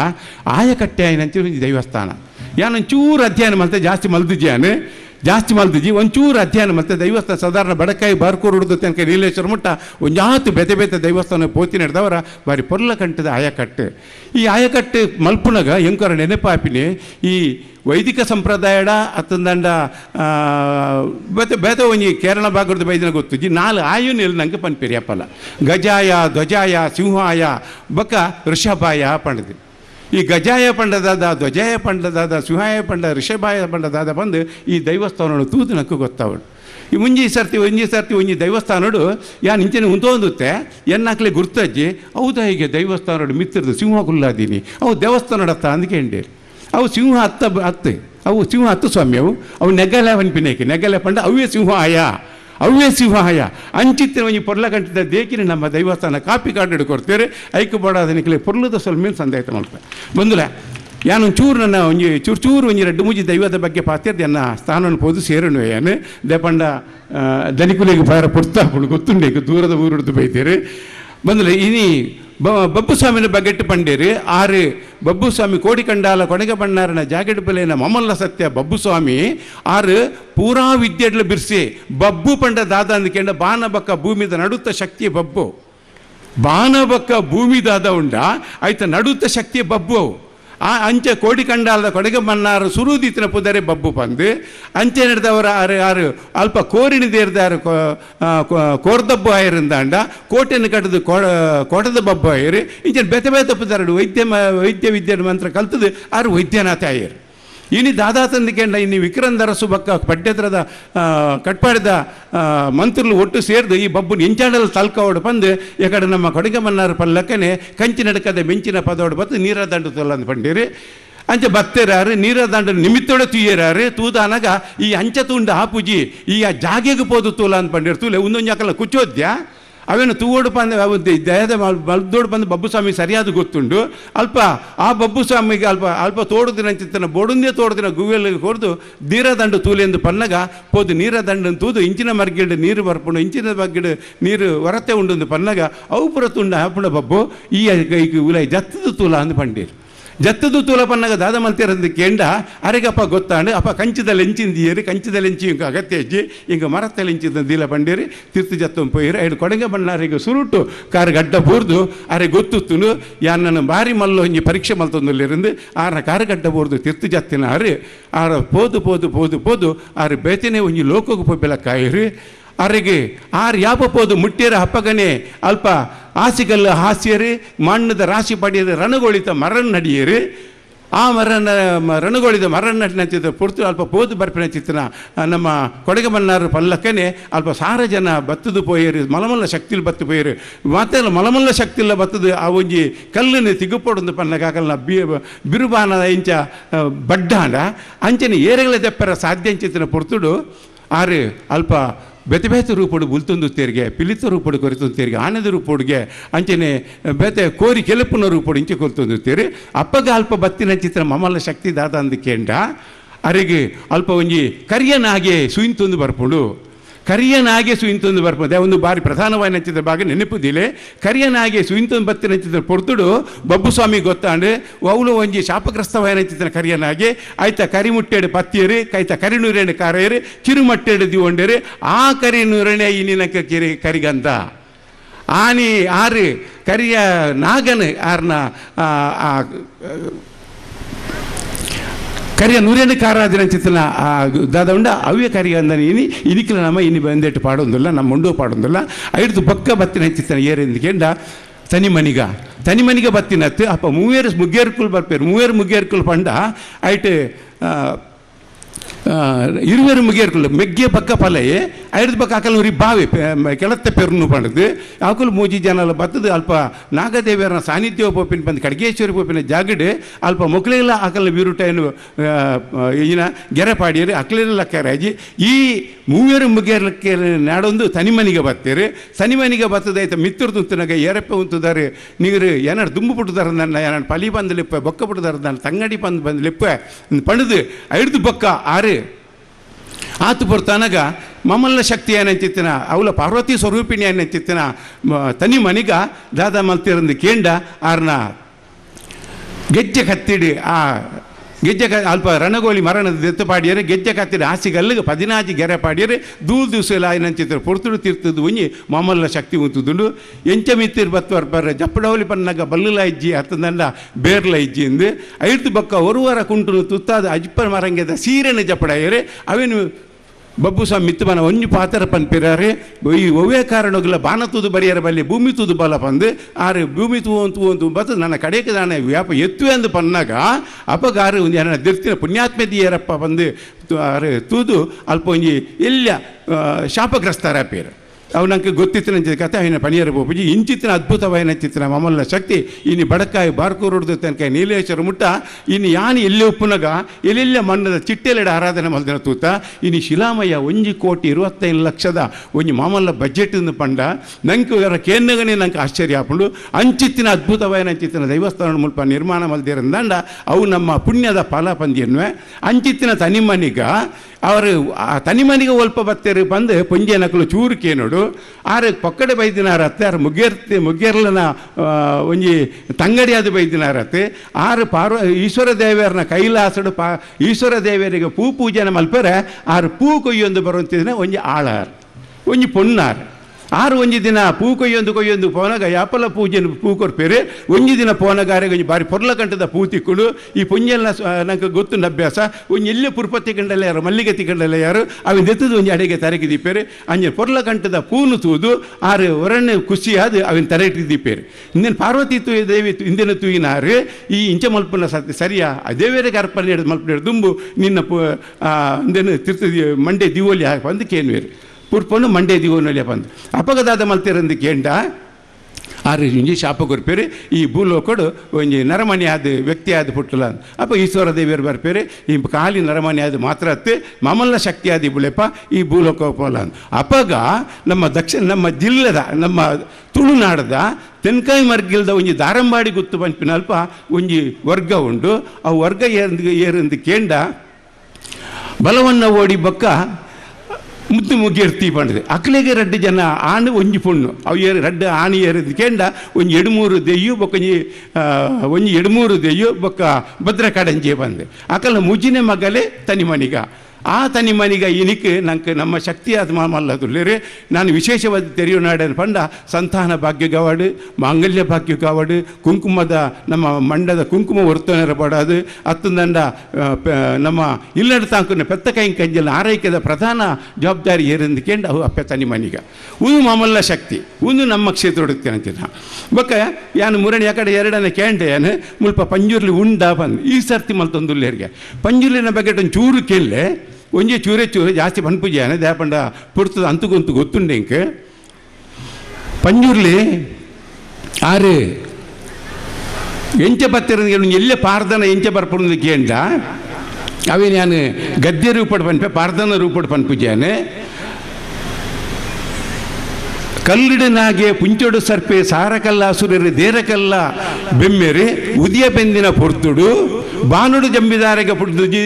Speaker 1: ಆಯಕಟ್ಟೆ ಆಯ್ನಂಚ ದೈವಸ್ಥಾನ. ಯಾನೊಂಚೂರು ಅಧ್ಯಯನ ಮತ್ತೆ ಜಾಸ್ತಿ ಮಲ್ದಿದ್ಯಾನು ಜಾಸ್ತಿ ಮಲ್ದಿಜಿ ಒಂಚೂರು ಅಧ್ಯಯನ, ಮತ್ತೆ ದೈವಸ್ಥಾನ ಸಾಧಾರಣ ಬಡಕಾಯಿ ಬಾರ್ಕೂರು ಹಿಡಿದು ತನಕ ನೀಲೇಶ್ವರ ಮುಟ್ಟ ಒಂಜಾತು ಬೆತೆ ಬೆತೆ ದೈವಸ್ಥಾನ ಪೋತಿ ನಡೆದವರ ಬಾರಿ ಪೊರ್ಲ ಕಂಠದ ಆಯಕಟ್ಟೆ. ಈ ಆಯಕಟ್ಟೆ ಮಲ್ಪುನಗ ಎಂಕರ ನೆನಪಾಪಿನಿ, ಈ ವೈದಿಕ ಸಂಪ್ರದಾಯಡ ಅತ್ತಂದಂಡ ಬೇತೆ ಬೇತೆ ಒಂಜಿ ಕೇರಳ ಭಾಗದ ಬೈದಿನ ಗೊತ್ತುಜಿ ನಾಲ್ ಆಯು ನಿಲ್ ನಂಗೆ ಪನ್ಪೇರಿ ಅಪ್ಪಲ್ಲ ಗಜಾಯ, ಧ್ವಜಾಯ, ಸಿಂಹಾಯ, ಬಕ ಋಷಭಾಯ ಪಂಡದಿ ಈ ಗಜಾಯ ಪಂಡದಾದ ಧ್ವಜಾಯ ಪಂಡದಾದ, ಸಿಂಹಾಯ ಪಂಡ, ಋಷಭಾಯ ಪಂಡದಾದ ಬಂದು ಈ ದೈವಸ್ಥಾನಗಳು ತೂದು ನಕ್ಕು ಗೊತ್ತಾವಡು ಈ ಮುಂಜಿ ಸರ್ತಿ, ಒಂಜಿ ಸರ್ತಿ, ಒಂಜಿ ದೈವಸ್ಥಾನಡು ಯಾನ್ ನಿಂಚಿನ ಉಂತೊಂದುತ್ತೆ ಎನ್ನಾಕ್ಲೆ ಗುರ್ತಜ್ಜಿ, ಹೌದಾ ಹೀಗೆ ದೈವಸ್ಥಾನಡು ಮಿತ್ರದು, ಸಿಂಹ ಕುಲ್ಲಾದೀನಿ, ಅವು ದೇವಸ್ಥಾನಡತ್ತ ಅಂದ್ಕೆ ಹೇಳಿ ಅವು ಸಿಂಹ ಹತ್ತ ಅತ್ತೆ ಅವು ಸಿಂಹ ಹತ್ತು ಸ್ವಾಮಿ ಅವು ಅವು ನೆಗಲೆ ನೆಗಲೆ ಪಂಡ ಅವೇ ಸಿಂಹ ಆಯ. ಅವೇ ಅಂಚಿತ್ತಿನವನಿ ಪೊರ್ಲ ಕಂಠದ ದೇಕಿನ ನಮ್ಮ ದೈವಸ್ಥಾನ ಕಾಪಿ ಕಾರ್ಡ್ ಕೊಡ್ತೇವೆ. ಐಕ್ಯ ಬೋಡಾದ ನಿಕ್ಲೆ ಪೊರ್ಲದ ಸ್ವಲ್ಪ ಮೀನು ಸಂದೇಹ ಮಾಡ್ತಾರೆ ಬಂದುಲ ಯಾನು ಚೂರು ನನ್ನ ಒಂಜಿ ಚೂರು ಚೂರು ಒಂಜಿ ರೆಡ್ಡು ಮುಜಿ ದೈವದ ಬಗ್ಗೆ ಪಾತಿರ್ದು ಎನ್ನ ಸ್ಥಾನವನ್ನು ಪೋದು ಸೇರನು ಏನು. ದೇಪಂಡ ದನಿಕುಲಿಗೆ ಪಾರ ಪುರ್ತಾಪುಡು ಗೊತ್ತುಂಡೇಕು ದೂರದ ಊರಿಡ್ದು ಬೈತೇರು ಬಂದಲೆ ಇನಿ ಬ ಬಬ್ಬು ಸ್ವಾಮಿನ ಬಗೆಟ್ಟು ಪಂಡೇರು ಆರು ಬಬ್ಬು ಸ್ವಾಮಿ ಕೋಡಿಕಂಡಾಲ ಕೊಣಗ ಬಣ್ಣಾರನ ಜಾಕೆಟ್ ಬೆಲೆನ ಮಮಲ್ಲ ಸತ್ಯ ಬಬ್ಬು ಸ್ವಾಮಿ ಆರು ಪೂರಾ ವಿದ್ಯೆಡ್ಲ ಬಿರ್ಸಿ ಬಬ್ಬು ಪಂಡ ದಾದ ಅಂದ್ಕೊಂಡ ಬಾನಬಕ್ಕ ಭೂಮಿದ ನಡುತ್ತ ಶಕ್ತಿ ಬಬ್ಬು. ಭೂಮಿದಾದ ಭೂಮಿ ದಾದ ಉಂಡ. ಆಯ್ತ ನಡುತ್ತ ಶಕ್ತಿ ಬಬ್ಬು ಆ ಅಂಚೆ ಕೋಡಿಕಂಡಾಲದ ಕೊಡಗೆ ಮನ್ನಾರು ಸುರೂದಿತ್ತಿನ ಪುದರೆ ಬಬ್ಬು ಬಂದು ಅಂಚೆ ನಡೆದವರ ಆರು ಆರು ಅಲ್ಪ ಕೋರಿಣಿದೇರ್ದಾರು ಕೋರ್ದಬ್ಬು ಆಯರಿಂದಾಂಡ ಕೋಟೆಯನ್ನು ಕಟ್ಟದು ಕೋಟದ ಬಬ್ಬು ಆಯರು. ಇಂಚೆ ಬೆತೆ ಬೆತೆ ಪುದರಡು ವೈದ್ಯ ವೈದ್ಯ ವಿದ್ಯೆ ಮಂತ್ರ ಕಲ್ತದು ಆರು ವೈದ್ಯನಾಥ ಆಯರು. ಇನಿ ದಾದಾ ತಂದಿಕೆಂಡ ಇನ್ನು ವಿಕ್ರಂದರಸು ಬಕ್ಕ ಪಡ್ಡೆತ್ರದ ಕಟ್ಪಾಡಿದ ಮಂತ್ರುಲು ಒಟ್ಟು ಸೇರಿದು ಈ ಬಬ್ಬುನ ಎಂಚಾಡಲ್ ತಲ್ಕೋಡು ಬಂದು ಯಾಕಡೆ ನಮ್ಮ ಕೊಡಗೆ ಮನ್ನಾರು ಪಲ್ಲಕ್ಕನೆ ಕಂಚಿ ನಡಕದ ಮೆಂಚಿನ ಪದೋಡು ಬತ್ತು ನೀರ ದಂಡು ತೊಲ್ಲಂದು ಪಂಡೀರಿ. ಅಂಚೆ ಬತ್ತೇರಾರು, ನೀರ ದಂಡ ನಿಮಿತ್ತೋಡೆ ತುಯ್ಯರಾರು, ತೂದಾನಾಗ ಈ ಅಂಚೆ ತುಂಡ ಪೂಜಿ ಈ ಆ ಜಾಗೆಗೆ ಪೋದು ತೂಲ ಅಂತ ಪಂಡಿರು. ತೂಲೆ ಒಂದೊಂಜಾಕಲ್ಲ ಕುಚ್ಚೋದ್ಯಾ? ಅವೇನು ತೂವೋಡು ಬಂದು ದೇಹದ ಬಲ್ದೋಡು ಬಂದು ಬಬ್ಬು ಸ್ವಾಮಿ ಸರಿಯಾದ ಗೊತ್ತುಂಡು ಅಲ್ಪ ಆ ಬಬ್ಬು ಸ್ವಾಮಿಗೆ ಅಲ್ಪ ಅಲ್ಪ ತೋಡುದಿನ ಚಿತ್ತನ ಬೋಡುಂದೇ ತೋಡುದಿನ ಗುವೆಲ್ಲಿಗೆ ಕೊಡ್ದು ದೀರದಂಡು ತೂಲೆಂದು ಪನ್ನಗ, ಪೋದು ನೀರ ದಂಡನ್ ತೂದು ಇಂಚಿನ ಮರ್ಗಿಡ್ ನೀರು ಬರ್ಪುಂಡು, ಇಂಚಿನ ಬಗ್ಗಿಡ್ ನೀರು ಹೊರತೆ ಉಂಡು ಪನ್ನಗ ಅವು ಪುರ ತುಂಡ ಹಾಪುಂಡ ಬಬ್ಬು, ಈ ಉಲೈ ಜತ್ತದ ತೂಲ ಅಂದು ಪಂಡೀರು. ಜತ್ತದು ತುಲಪನ್ನಗ ದಾದ ಮಂತಿರಂದು ಕೆಂಡ, ಅರೆಗಪ್ಪ ಗೊತ್ತಾಂಡು, ಅಪ್ಪ ಕಂಚಿದ ಲೆಂಚಿಂದಿಯೇರಿ ಕಂಚಿದ ಲೆಂಚಿ ಇಂಕ ಅಗತ್ಯ ಹೆಜ್ಜಿ ಇಂಕ ಮರತ್ತ ಲೆಂಚಿದ ದೀಲ ಪಂಡೇರಿ, ತಿರ್ತು ಜತ್ತೊಂದು ಪೋಯಿರಿ ಐಡು ಕೊಡಂಗ ಈಗ ಸುರುಟು, ಕಾರ್ ಗಡ್ಡ ಬೂರ್ದು, ಅರೆ ಗೊತ್ತುತ್ತುನು ಯಾನ್ ನನ್ನ ಬಾರಿ ಮಲ್ಲೋ ಹಿಂಗೆ ಪರೀಕ್ಷೆ ಮಲ್ತೊಂದುಲ್ಲಿರಂದು, ಆರ ಕಾರ್ ಗಡ್ಡ ಬೂರ್ದು, ತಿರ್ತು ಜತ್ತಿನ ಹರಿ ಆರ ಪೋದು ಪೋದು ಪೋದು ಪೋದು, ಆರು ಬೇತನೆ ಒಂಜಿ ಲೋಕಕ್ಕೆ ಪೋಬೆಲ ಕಾಯಿರಿ ಅರೆಗೆ ಆರ್ ಯಾಪ ಪೋದು ಮುಟ್ಟಿಯರ ಹಪ್ಪಗನೆ ಅಲ್ಪ ಆಸಿಗಲ್ಲ ಹಾಸ್ಯರು, ಮಣ್ಣದ ರಾಶಿ ಪಡೆಯದ ರಣಗೊಳಿತ ಮರಣ ನಡಿಯರು. ಆ ಮರನ ರಣಗೊಳಿದ ಮರಣ ನಟಿನ ಚಿತ್ರ ಪುರ್ತು ಅಲ್ಪ ಪೋದು ಬರ್ಪಿನ ಚಿತ್ರನ ನಮ್ಮ ಕೊಡಗೆ ಮನ್ನಾರು ಪಲ್ಲಕ್ಕನೆ ಅಲ್ಪ ಸಾರ ಜನ ಬತ್ತದು ಪೋಯರು, ಮಲಮಲ್ಲ ಶಕ್ತಿಲಿ ಬತ್ತು ಪೋಯರು. ಮತ್ತೆ ಮಲಮಲ್ಲ ಶಕ್ತಿಲ್ಲ ಬತ್ತದು, ಆ ಒಂಜಿ ಕಲ್ಲನ್ನು ತಿಗುಪೊಡೊಂದು ಪನ್ನಗಾಕಲ್ನ ಬಿ, ಬಿರುಬಾನ ಇಂಚ ಬಡ್ಡಾಂಡ ಅಂಚನೆ ಏರೆಗಳ ದೆಪ್ಪರ ಸಾಧ್ಯ ಚಿತ್ರ ಪುರ್ತುಡು. ಆರು ಅಲ್ಪ ಬೆತೆ ರೂಪಡು ಬುಲ್ತೊಂದು ತೇರಿಗೆ ಪಿಲಿತ ರೂಪಡು ಕೊರಿತೊಂದು ತೇರಿಗೆ, ಆನಂದ ರೂಪಡುಗೆ, ಅಂಚನೆ ಬೇತೆ ಕೋರಿ ಕೆಲಪುನ ರೂಪಡು ಇಂಚೆ ಕೊರ್ತೊಂದು ತೇರಿ. ಅಪ್ಪಗ ಅಲ್ಪ ಬತ್ತಿನ ಚಿತ್ರ ಮಮಲ ಶಕ್ತಿ ದಾದ ಅಂದು ಅರಿಗೆ ಅಲ್ಪ ಒಂಜಿ ಕರಿಯನಾಗೆ ಸುಯಿಂತೊಂದು ಬರ್ಪುಡು. ಕರಿಯನಾಗೆ ಸುಯಿಂತಂದು ಬರ್ಪದೆ ಒಂದು ಬಾರಿ ಪ್ರಧಾನವಾಗಿ ನೆಚ್ಚಿದ ಭಾಗ ನೆನಪುದಿಲೆ ಕರಿಯನಾಗೆ ಸುಯಿಂತಂದು ಬತ್ತಿ ನೆಚ್ಚಿದ ಪೊರ್ತುಡು ಬಬ್ಬು ಸ್ವಾಮಿ ಗೊತ್ತಾಂಡು ಅವಳು ಒಂಜಿ ಶಾಪಗ್ರಸ್ತವಾಗಿ ಕರಿಯನಾಗೆ. ಆಯ್ತ ಕರಿಮುಟ್ಟೆಡು ಪತ್ತಿಯರು ಕೈತ ಕರಿನೂರೇಣು ಕಾರೆಯರು ಕಿರುಮಟ್ಟೆಡು ದಿವಂಡರು, ಆ ಕರಿನೂರಣೆ ಇನ್ನಿನಕ ಕಿರಿ ಕರಿಗಂಧ. ಆನಿ ಆರು ಕರಿಯ ನಾಗನ್ ಆರ್ನ ಕರಿಯ ನೂರೇನು ಕಾರಾದಿನ ಚಿತ್ರನ ದಾದ ಉಂಡ, ಅವ್ಯ ಕರಿಯ ಅಂದನೆ, ಇನಿ, ಇನಿಕ್ಲ ನಮ್ಮ ಇನಿ ಬಂದೆಟ್ಟು ಪಾಡೊಂದಿಲ್ಲ, ನಮ್ಮ ಉಂಡು ಪಾಡೊಂದಿಲ್ಲ. ಐಡ್ದು ಪಕ್ಕ ಬತ್ತಿನ ಚಿತ್ರನ ಏರೆಂದಿಕೆಂಡ ತನಿಮನಿಗ ತನಿಮನಿಗ ಬತ್ತಿನತ್ತು, ಅಪ್ಪ, ಮೂವೇರು ಮುಗ್ಗೇರ್ಕುಲ್ ಬರ್ಪೇರು, ಮೂವೇರು ಮುಗ್ಗೇರ್ಕುಲ್ ಪಂಡ ಐಟ್ ಇರುವರ ಏರ್ಕೊಳ್ಳು ಮೆಗ್ಗೆ ಪಕ್ಕ ಪಲೆಯೇ ಐದು ಪಕ್ಕ ಹಾಕಲು ಬಾವೆ ಕೆಲತ್ತೆ ಪೆರ್ನು ಪಣದು ಆಕಲು ಮೂಜಿ ಜನಲ ಬತ್ತದು ಅಲ್ಪ ನಾಗದೇವಿಯರ ಸಾನ್ನಿಧ್ಯ ಪೋಪಿನ ಬಂದು ಖಡ್ಗೇಶ್ವರಿ ಪೋಪಿನ ಜಾಗಡೆ ಅಲ್ಪ ಮೊಕ್ಲೆಲ್ಲ ಆಕಲ ಬಿರುಟೇನು ಈಗಿನ ಗೆರೆ ಪಾಡಿಯರು ಅಕ್ಲೆಲ್ಲ ಲಕ್ಕರಾಜಿ ಈ ಮೂವರು ಮುಗೇರ್ಲಕ್ಕೆ ನಾಡೊಂದು ತನಿಮನಿಗೆ ಬರ್ತೀರಿ ಸನಿಮನಿಗೆ ಬರ್ತದೈತೆ ಮಿತ್ರರು ತುಂತನಾಗ ಏರಪ್ಪ ಉಂತುದಾರೆ ನೀರು ಏನಾರು ದುಂಬು ಬಿಟ್ಟುದಾರ ನನ್ನ ಏನಾರು ಪಲಿ ಬಂದು ಲಿಪ್ಪ ಬೊಕ್ಕ ಬಿಟ್ಟುದಾರ ನನ್ನ ತಂಗಡಿ ಬಂದು ಬಂದು ಲಿಪ್ಪ ಪಣದು ಐದು ಬೊಕ್ಕ ಆರು ಆತು ಬರ್ತಾನಾಗ ಮಮ್ಮಲ್ಲ ಶಕ್ತಿ ಏನಂತಿತ್ತಿನ? ಅವಳ ಪಾರ್ವತಿ ಸ್ವರೂಪಿಣಿ ಏನಂತಿತ್ತಿನ? ತನಿ ಮನಿಗ ದಾದ ಮಲ್ತಿರಂದು ಕೇಂಡ ಆರ್ನ ಗೆಜ್ಜೆ ಕತ್ತಿಡಿ, ಆ ಗೆಜ್ಜೆ ಕ, ಅಲ್ಪ ರಣಗೋಲಿ ಮರಣದ ದೆತ್ತು ಪಾಡಿಯರೆ, ಗೆಜ್ಜೆ ಕತ್ತಿಡಿ ಹಾಸಿಗಲ್ಲಿಗೆ ಪದಿನಾಜಿ ಗೆರೆ ಪಾಡಿಯರೆ ದೂರ ದಿವಸ ಇಲ್ಲ ಏನಂತಿದ್ರು ಪೊರ್ತುಡು ತೀರ್ತದ್ದು ಉಂಜಿ ಮಾಮಲ್ಲ ಶಕ್ತಿ ಉಂತುದುಂಡು. ಎಂಚ ಮಿತ್ತಿರ್ ಬತ್ವರ್ ಬರ್ರೆ ಜಪ್ಪಡವಲಿ ಪನ್ನಗ ಬಲ್ಲುಲ ಇಜ್ಜಿ, ಹತ್ತದಂಡ ಬೇರ್ಲ ಇಜ್ಜಿ ಅಂದು ಐದು ಬಕ್ಕ ಒರುವರ ಕುಂಟು ತುತ್ತಾದ ಅಜ್ಪರ್ ಮರಂಗೆದ ಸೀರೆನ ಜಪ್ಪಡಾಯರೆ ಅವೇನು ಬಬ್ಬು ಸ್ವಾಮಿ ಮಿತ್ತು ಬನ ಒಂಜು ಪಾತ್ರ ಪನ್ಪಿರಾರೆ, ಈ ಒವ್ವೇ ಕಾರಣಗಳ ಬಾನ ತೂದು ಬರಿಯರ ಬಲ್ಲಿ ಭೂಮಿ ತೂದು ಬಲ ಪಂದು, ಆರು ಭೂಮಿ ತೂ ಅಂತ ಅಂತ ಬತ್ತು ನನ್ನ ಕಡೆಗೆ ನಾನು ವ್ಯಾಪ ಎತ್ತುವೆ ಅಂದು ಪನ್ನಾಗ, ಅಪಗಾರು ಒಂದು ನನ್ನ ದಿರ್ತಿನ ಪುಣ್ಯಾತ್ಮದಿಯರಪ್ಪ ಬಂದು, ತು- ಆರು ತೂದು ಅಲ್ಪ ಒಂಜಿ ಎಲ್ಲ ಶಾಪಗ್ರಸ್ತರ ಪೇರು. ಅವು ಗೊತ್ತಿತ್ತು ಗೊತ್ತಿತ್ತಿನ ಕತೆ ಅವಿನ ಪನಿಯರ ಬೋಪುಜಿ. ಇಂಚಿತ್ತಿನ ಅದ್ಭುತವಾಯಿನ ಚಿತ್ರ ಮಮಲ್ಲ ಶಕ್ತಿ. ಇನ್ನು ಬಡಕಾಯಿ ಹೊಡೆದು ತನಕ ನೀಲೇಶ್ವರ ಮುಟ್ಟ. ಇನ್ನು ಯಾನಿ ಎಲ್ಲಿ ಉಪ್ಪುನಗ? ಎಲ್ಲೆಲ್ಲ ಮಣ್ಣದ ಚಿಟ್ಟೆಲೆಡ ಆರಾಧನೆ ಮಲ್ದಿನ ತೂತ. ಇನ್ನು ಶಿಲಾಮಯ್ಯ ಒಂಜಿ ಕೋಟಿ ಇರುವತ್ತೈದು ಲಕ್ಷದ ಒಂಜಿ ಮಾಮಲ್ಲ ಬಜೆಟ್ ಪಂಡ. ನಂಗೆ ಇವರ ಕೇಂದ್ರಗನೇ ನಂಗೆ ಆಶ್ಚರ್ಯ ಆಪುಂಡು. ಅಂಚಿತ್ತಿನ ಅದ್ಭುತವಾದ ಅಂಚಿತ್ತಿನ ದೈವಸ್ಥಾನ ಮುಲ್ಪ ನಿರ್ಮಾಣ ಮಲ್ದಿರಂದಂಡ ಅವು ನಮ್ಮ ಪುಣ್ಯದ ಫಲ ಪಂದಿಯನ್ವೆ. ಅಂಚಿತ್ತಿನ ತನಿಮನಿಗ ಅವರು ಆ ತನಿಮನಿಗೆ ಒಲ್ಪ ಬತ್ತೇರಿ ಬಂದು ಪುಂಜೆ ನಕಲು ಚೂರು ಕೇನೋಡು ಆರು ಪೊಕ್ಕಡೆ ಬೈದಿನಾರ ಅತ್ತೆ ಆರು ಮುಗ್ಗೆರ್ತಿ ಮುಗ್ಗೆರ್ಲನ ಒಂಜಿ ತಂಗಡಿ ಅದು ಬೈದಿನಾರತ್ತೆ. ಆರು ಪಾರ್ವ, ಈಶ್ವರ ದೇವಿಯರನ್ನ ಕೈಲಾಸಡು ಪಾ, ಈಶ್ವರ ದೇವಿಯರಿಗೆ ಪೂ ಪೂಜೆನ ಮಲ್ಪರೆ, ಆರು ಪೂ ಕೊಯ್ಯೊಂದು ಬರುವಂತಿದ್ರೆ ಒಂಜಿ ಆಳಾರ್, ಒಂಜಿ ಪೊನ್ನಾರ್. ಆರು ಒಂಜಿ ದಿನ ಪೂ ಕೊಯ್ಯೊಂದು ಕೊಯ್ಯೊಂದು ಪೋನಗ, ಯಾಪಲ ಪೂಜೆ ಪೂ ಕೊರ್ಪೇರೆ ಒಂಜಿ ದಿನ ಪೋನಗಾರೆ ಒಂಜಿ ಬಾರಿ ಪೊರ್ಲ ಕಂಟದ ಪೂ ಈ ಪುಂಜೆಲ್ಲ ನಂಗೆ ಗೊತ್ತು ಅಭ್ಯಾಸ ಒಂಜಿ ಎಲ್ಲಿ ಪುರ್ಪತ್ತಿ ಕಂಡಲ್ಲ ಯಾರು ಮಲ್ಲಿಗೆ ತಿಕ್ಕಂಡಲ್ಲ ಯಾರು ಅವನ್ ದೆತ್ತದು ಒಂಜಿ ಅಡೆಗೆ ತರಗಿ ದಿಪ್ಪೇರು ಅಂಜೆ ಪೊರ್ಲ ಕಂಟದ ಪೂನು ತೂದು, ಆರು ಒರಣ್ಣೆ ಖುಷಿ ಆದು ಅವಿನ ತರಟಿ ದಿಪ್ಪೇರು ಇಂದಿನ ಪಾರ್ವತಿ ತೂಯ ದೇವಿ ಇಂದಿನ ತೂಯಿನಾರು, ಈ ಇಂಚ ಮಲ್ಪನ ಸತ್ಯ ಸರಿಯಾ, ದೇವೇರಿಗೆ ಅರ್ಪಣೆ ಹಿಡಿದು ಮಲ್ಪನೆ ದುಂಬು, ನಿನ್ನ ಪು ಇಂದಿನ ತೀರ್ಥ ಮಂಡೆ ದಿವೋಲಿ ಹಾಕಿ ಬಂದು ಕೇನ್ವೇರು. ಪುರ್ಪೊಂಡು ಮಂಡೆ ದಿವೋನಲ್ಲಿ ಬಂದು. ಅಪಗದಾದ ಮಲ್ತಿರಂದು ಕೇಂಡ ಆರು ಇಂಜಿ ಶಾಪ ಕೊರ್ಪೇರು, ಈ ಭೂಲೋಕಡು ಒಂಜಿ ನರಮಣಿ ಆದ ವ್ಯಕ್ತಿ ಆದ ಪುಟ್ಟಲ. ಅಪ್ಪ ಈಶ್ವರ ದೇವಿಯರು ಬರ್ಪೇರಿ, ಈ ಕಾಲಿ ನರಮಣಿ ಆದ ಮಾತ್ರ ಅತ್ತೆ, ಮಮಲ್ಲ ಶಕ್ತಿ ಆದಿ ಬುಳೆಪ ಈ ಭೂಲೋಕ ಪೋಲ. ಅಪಗ ನಮ್ಮ ದಕ್ಷಿಣ ನಮ್ಮ ಜಿಲ್ಲೆದ, ನಮ್ಮ ತುಳುನಾಡದ ತೆನ್ಕಾಯಿ ಮರ್ಗಿಲ್ದ ಒಂಜಿ ದಾರಂಬಾಡಿ ಗುತ್ತು ಪಂಪಿನಲ್ಪ ಒಂಜಿ ವರ್ಗ ಉಂಡು. ಆ ವರ್ಗ ಏರಂದು ಏರಂದು ಕೇಂಡ ಬಲವನ್ನ ಓಡಿ ಬೊಕ್ಕ ಮುದ್ದು ಮುಗ್ಗಿರ್ತಿ ಪಂಡದೆ. ಅಕ್ಲೆಗೆ ರಡ್ಡು ಜನ ಆಣು ಒಂಜಿ ಪುಣ್ಣು. ಅವು ರಡ್ಡು ಆಣಿ ಏರಿದ ಕೇಂಡ ಒಂಜಿ ಎಡುಮೂರು ದೆಯ್ಯು ಬೊಕೊಂಜಿ ಆ, ಒಂಜಿ ಎಡುಮೂರು ದೆಯ್ಯು ಬೊಕ್ಕ ಭದ್ರ ಕಡಂಜೆ ಬಂದೆ. ಅಕಲ ಮುಜಿನೆ ಮಗಲೇ ತನಿ ಮನಿಗ ಆ ತನಿ ಮನಿಗ ಇನಿಕ್, ನಂಗೆ ನಮ್ಮ ಶಕ್ತಿ ಅದು ಮಲ್ಲದುಲ್ಲೇರೆ ನಾನು ವಿಶೇಷವಾದ ತೆರೆಯುನಾಡನ ಪಂಡ ಸಂತಾನ ಭಾಗ್ಯ ಗವಾಡು ಮಾಂಗಲ್ಯ ಭಾಗ್ಯ ಗವಾಡು ಕುಂಕುಮದ ನಮ್ಮ ಮಂಡದ ಕುಂಕುಮ ವರ್ತನೆರ ಪಡೋದು, ಅತ್ತಂದಂಡ ನಮ್ಮ ಇಲ್ಲಡ ತಾಂಕುನ ಪೆತ್ತ ಕೈ ಕಂಜಲ ಆರೈಕೆದ ಪ್ರಧಾನ ಜವಾಬ್ದಾರಿ ಏರಿಂದಕೇಂಡು ಅವು ಅಪ್ಪೆ ತನಿ ಮನಿಗ ಒಂದು ಮಾಮಲ್ಲ ಶಕ್ತಿ ಒಂದು ನಮ್ಮ ಕ್ಷೇತ್ರ ಹುಡುಕ್ತೇನೆ ಬಕ್ಕ, ಯಾನು ಮುರಣಿ ಯಾಕಡೆ ಎರಡನೇ ಕೇಂಡೆ ಏನು, ಮುಲ್ಪ ಪಂಜುರ್ಲಿ ಉಂಡ ಬಂದು, ಈ ಸರ್ತಿ ಮಲ್ತೊಂದುಲ್ಲೇರಿಗೆ ಪಂಜುರ್ಲಿನ ಬಗ್ಗೆ ಚೂರು ಕೇಳಲೆ ಒಂಜಿ ಚೂರೆ ಚೂರೆ ಜಾಸ್ತಿ ಪನ್ಪುಜಾನೆ ದೇಪಂಡ ಪುರ್ತದ ಅಂತಗೊಂತು ಗೊತ್ತುಂಡೆ ಇಂಕ. ಪಂಜುರ್ಲಿ ಆರು ಎಂಚ ಬತ್ತಿರ ಎಲ್ಲೇ ಪಾರ್ದನ ಎಂಚ ಬರ್ಪುಂದು ಕೇಂಡ ಅವೇ ನಾನು ಗದ್ಯ ರೂಪಡ್ ಪನ್ಪೆ, ಪಾರ್ದನ ರೂಪಡ್ ಪನ್ಪುಜಾನೆ ಕಲ್ಲಿಡನಾಗೆ ಪುಂಚೊಡು ಸರ್ಪೆ ಸಾರಕಲ್ಲ ಸುರರಿ ದೇರಕಲ್ಲ ಬೆಮ್ಮೆರೆ ಉದಿಯ ಬೆಂದಿನ ಪೊರ್ತುಡು ಬಾನುಡು ಜಂಬಿದಾರೆಗೆ ಪುಡ್ದುಜಿ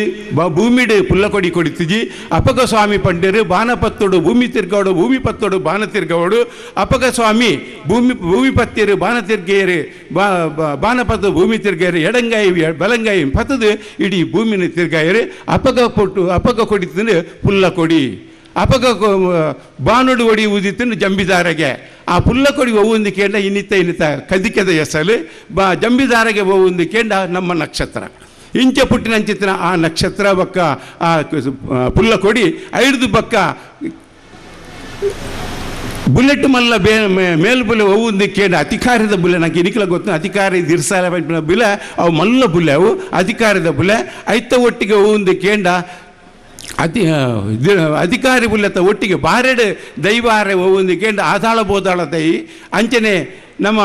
Speaker 1: ಭೂಮಿಡು ಪುಲ್ಲಕೊಡಿ ಕೊಡಿತುಜಿ ಅಪಕ ಸ್ವಾಮಿ ಪಂಡರು ಬಾನಪತ್ತೊಡು ಭೂಮಿ ತಿರ್ಗವಡು, ಭೂಮಿ ಪತ್ತೊಡು ಬಾನ ತಿರ್ಗವಡು ಅಪಕ ಸ್ವಾಮಿ ಭೂಮಿ ಭೂಮಿ ಪತ್ತಿರು ಬಾನ ತಿರ್ಗೇರು, ಬಾ, ಬಾ- ಬಾನಪತ್ತು ಭೂಮಿ ತಿರ್ಗೇರು, ಎಡಂಗಾಯಿ ಬಲಂಗಾಯಿ ಪತ್ತದು ಇಡೀ ಭೂಮಿನ ತಿರ್ಗಾಯರು ಅಪಕ ಪೊಟ್ಟು ಅಪಕ ಕೊಡಿತಂದ್ರೆ ಪುಲ್ಲ ಕೊಡಿ ಅಪಗ ಬಾನುಡು ಒಡಿ ಊದಿತ್ತು ಜಂಬಿದಾರಗೆ. ಆ ಪುಲ್ಲ ಕೊಡಿ ಒವ್ವಂದು ಕೇಂಡ ಇನ್ನಿತ್ತ ಇನ್ನಿತ್ತ ಕದಿಕೆದ ಎಸಲು, ಬಾ ಜಂಬಿದಾರಗೆ ಒವ್ವಂದು ಕೇಂಡ ನಮ್ಮ ನಕ್ಷತ್ರ. ಇಂಚ ಪುಟ್ಟಿನಂಚಿತ್ತಿನ ಆ ನಕ್ಷತ್ರ ಬಕ್ಕ ಆ ಪುಲ್ಲಕೊಡಿ ಐದು ಬಕ್ಕ ಬುಲೆಟ್ ಮಲ್ಲ ಬೇ, ಮೇ- ಮೇಲ್ ಬುಲೆ ಒಂದು ಕೇಂಡ, ಅಧಿಕಾರದ ಬುಲೆ ನನಗೆ ಇನಿಕಲ ಗೊತ್ತು, ಅಧಿಕಾರಿ ದಿರ್ಸಾಲ ಬುಲೆ, ಅವು ಮಲ್ಲ ಬುಲೆ ಅವು, ಅಧಿಕಾರದ ಬುಲೆ ಐತ ಒಟ್ಟಿಗೆ ಒಂದು ಕೇಂಡ ಅತಿ ಇದು ಅಧಿಕಾರಿ ಉಲ್ಲತ ಒಟ್ಟಿಗೆ ಬಾರೆಡು ದೈವಾರೆ ಒಂದು ಆದಾಳ ಬೋದಾಳ ದೈ ಅಂಚನೆ ನಮ್ಮ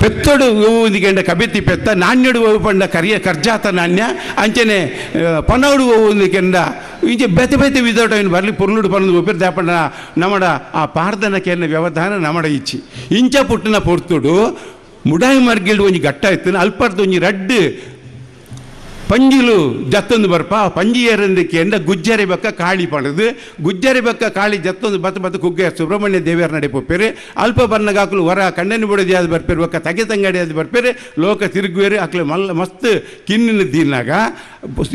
Speaker 1: ಪೆತ್ತೊಡು ಒಂದಿಗೆಂಡ ಕಬೆತ್ತಿ ಪೆತ್ತ ನಾಣ್ಯಡು ಓವು ಪಂಡ ಕರಿಯ ಕರ್ಜಾತ ನಾಣ್ಯ ಅಂಚನೆ ಪನೋಡು ಒಂದಿಗೆಂಡ ಇಂಚೆ ಬೆತೆ ಬೆತೆ ವಿದೌಟ್ ಅವನು ಬರಲಿ ಪೊರ್ಲುಡು ಪನ್ನದು ಒಪ್ಪಿರ ದಾಪಂಡ ನಮ್ಮಡ ಆ ಪಾರ್ದನಕೆನ್ನ ವ್ಯವಧಾನ ನಮ್ಮಡ ಇಚ್ಚಿ ಇಂಚ ಪುಟ್ಟಿನ ಪೊರ್ತುಡು ಮುಡಾಯಿ ಮರ್ಗಿಲ್ಡು ಒಂಜಿ ಗಟ್ಟ ಇತ್ತು ಅಲ್ಪರ್ದು ಒಂಜಿ ರಡ್ಡು ಪಂಜಿಲು ಜತ್ತೊಂದು ಬರ್ಪ ಪಂಜಿಯರಂದಿಕೆಯಿಂದ ಗುಜ್ಜರಿ ಬಕ್ಕ ಕಾಳಿ ಪಡೆದು, ಗುಜ್ಜರಿ ಬಕ್ಕ ಕಾಳಿ ಜತ್ತೊಂದು ಬತ್ತ ಬತ್ತ ಕುಗ್ಗೆ ಸುಬ್ರಹ್ಮಣ್ಯ ದೇವಿಯರ ನಡೆ ಪೊಪ್ಪೇರಿ, ಅಲ್ಪ ಬಣ್ಣಗಾಕಲು ಹೊರ ಕಣ್ಣನ್ನು ಬಿಡೋದು ಯಾವ್ದು ಬರ್ಪೇರಿ ಬಕ್ಕ ತಗೆ ತಂಗಡಿ ಅದು ಬರ್ಪೇರಿ, ಲೋಕ ತಿರುಗುವೇರಿ ಅಕ್ಲೆ ಮಲ್ಲ ಮಸ್ತ್ ಕಿನ್ನಿನ ದೀನಾಗ.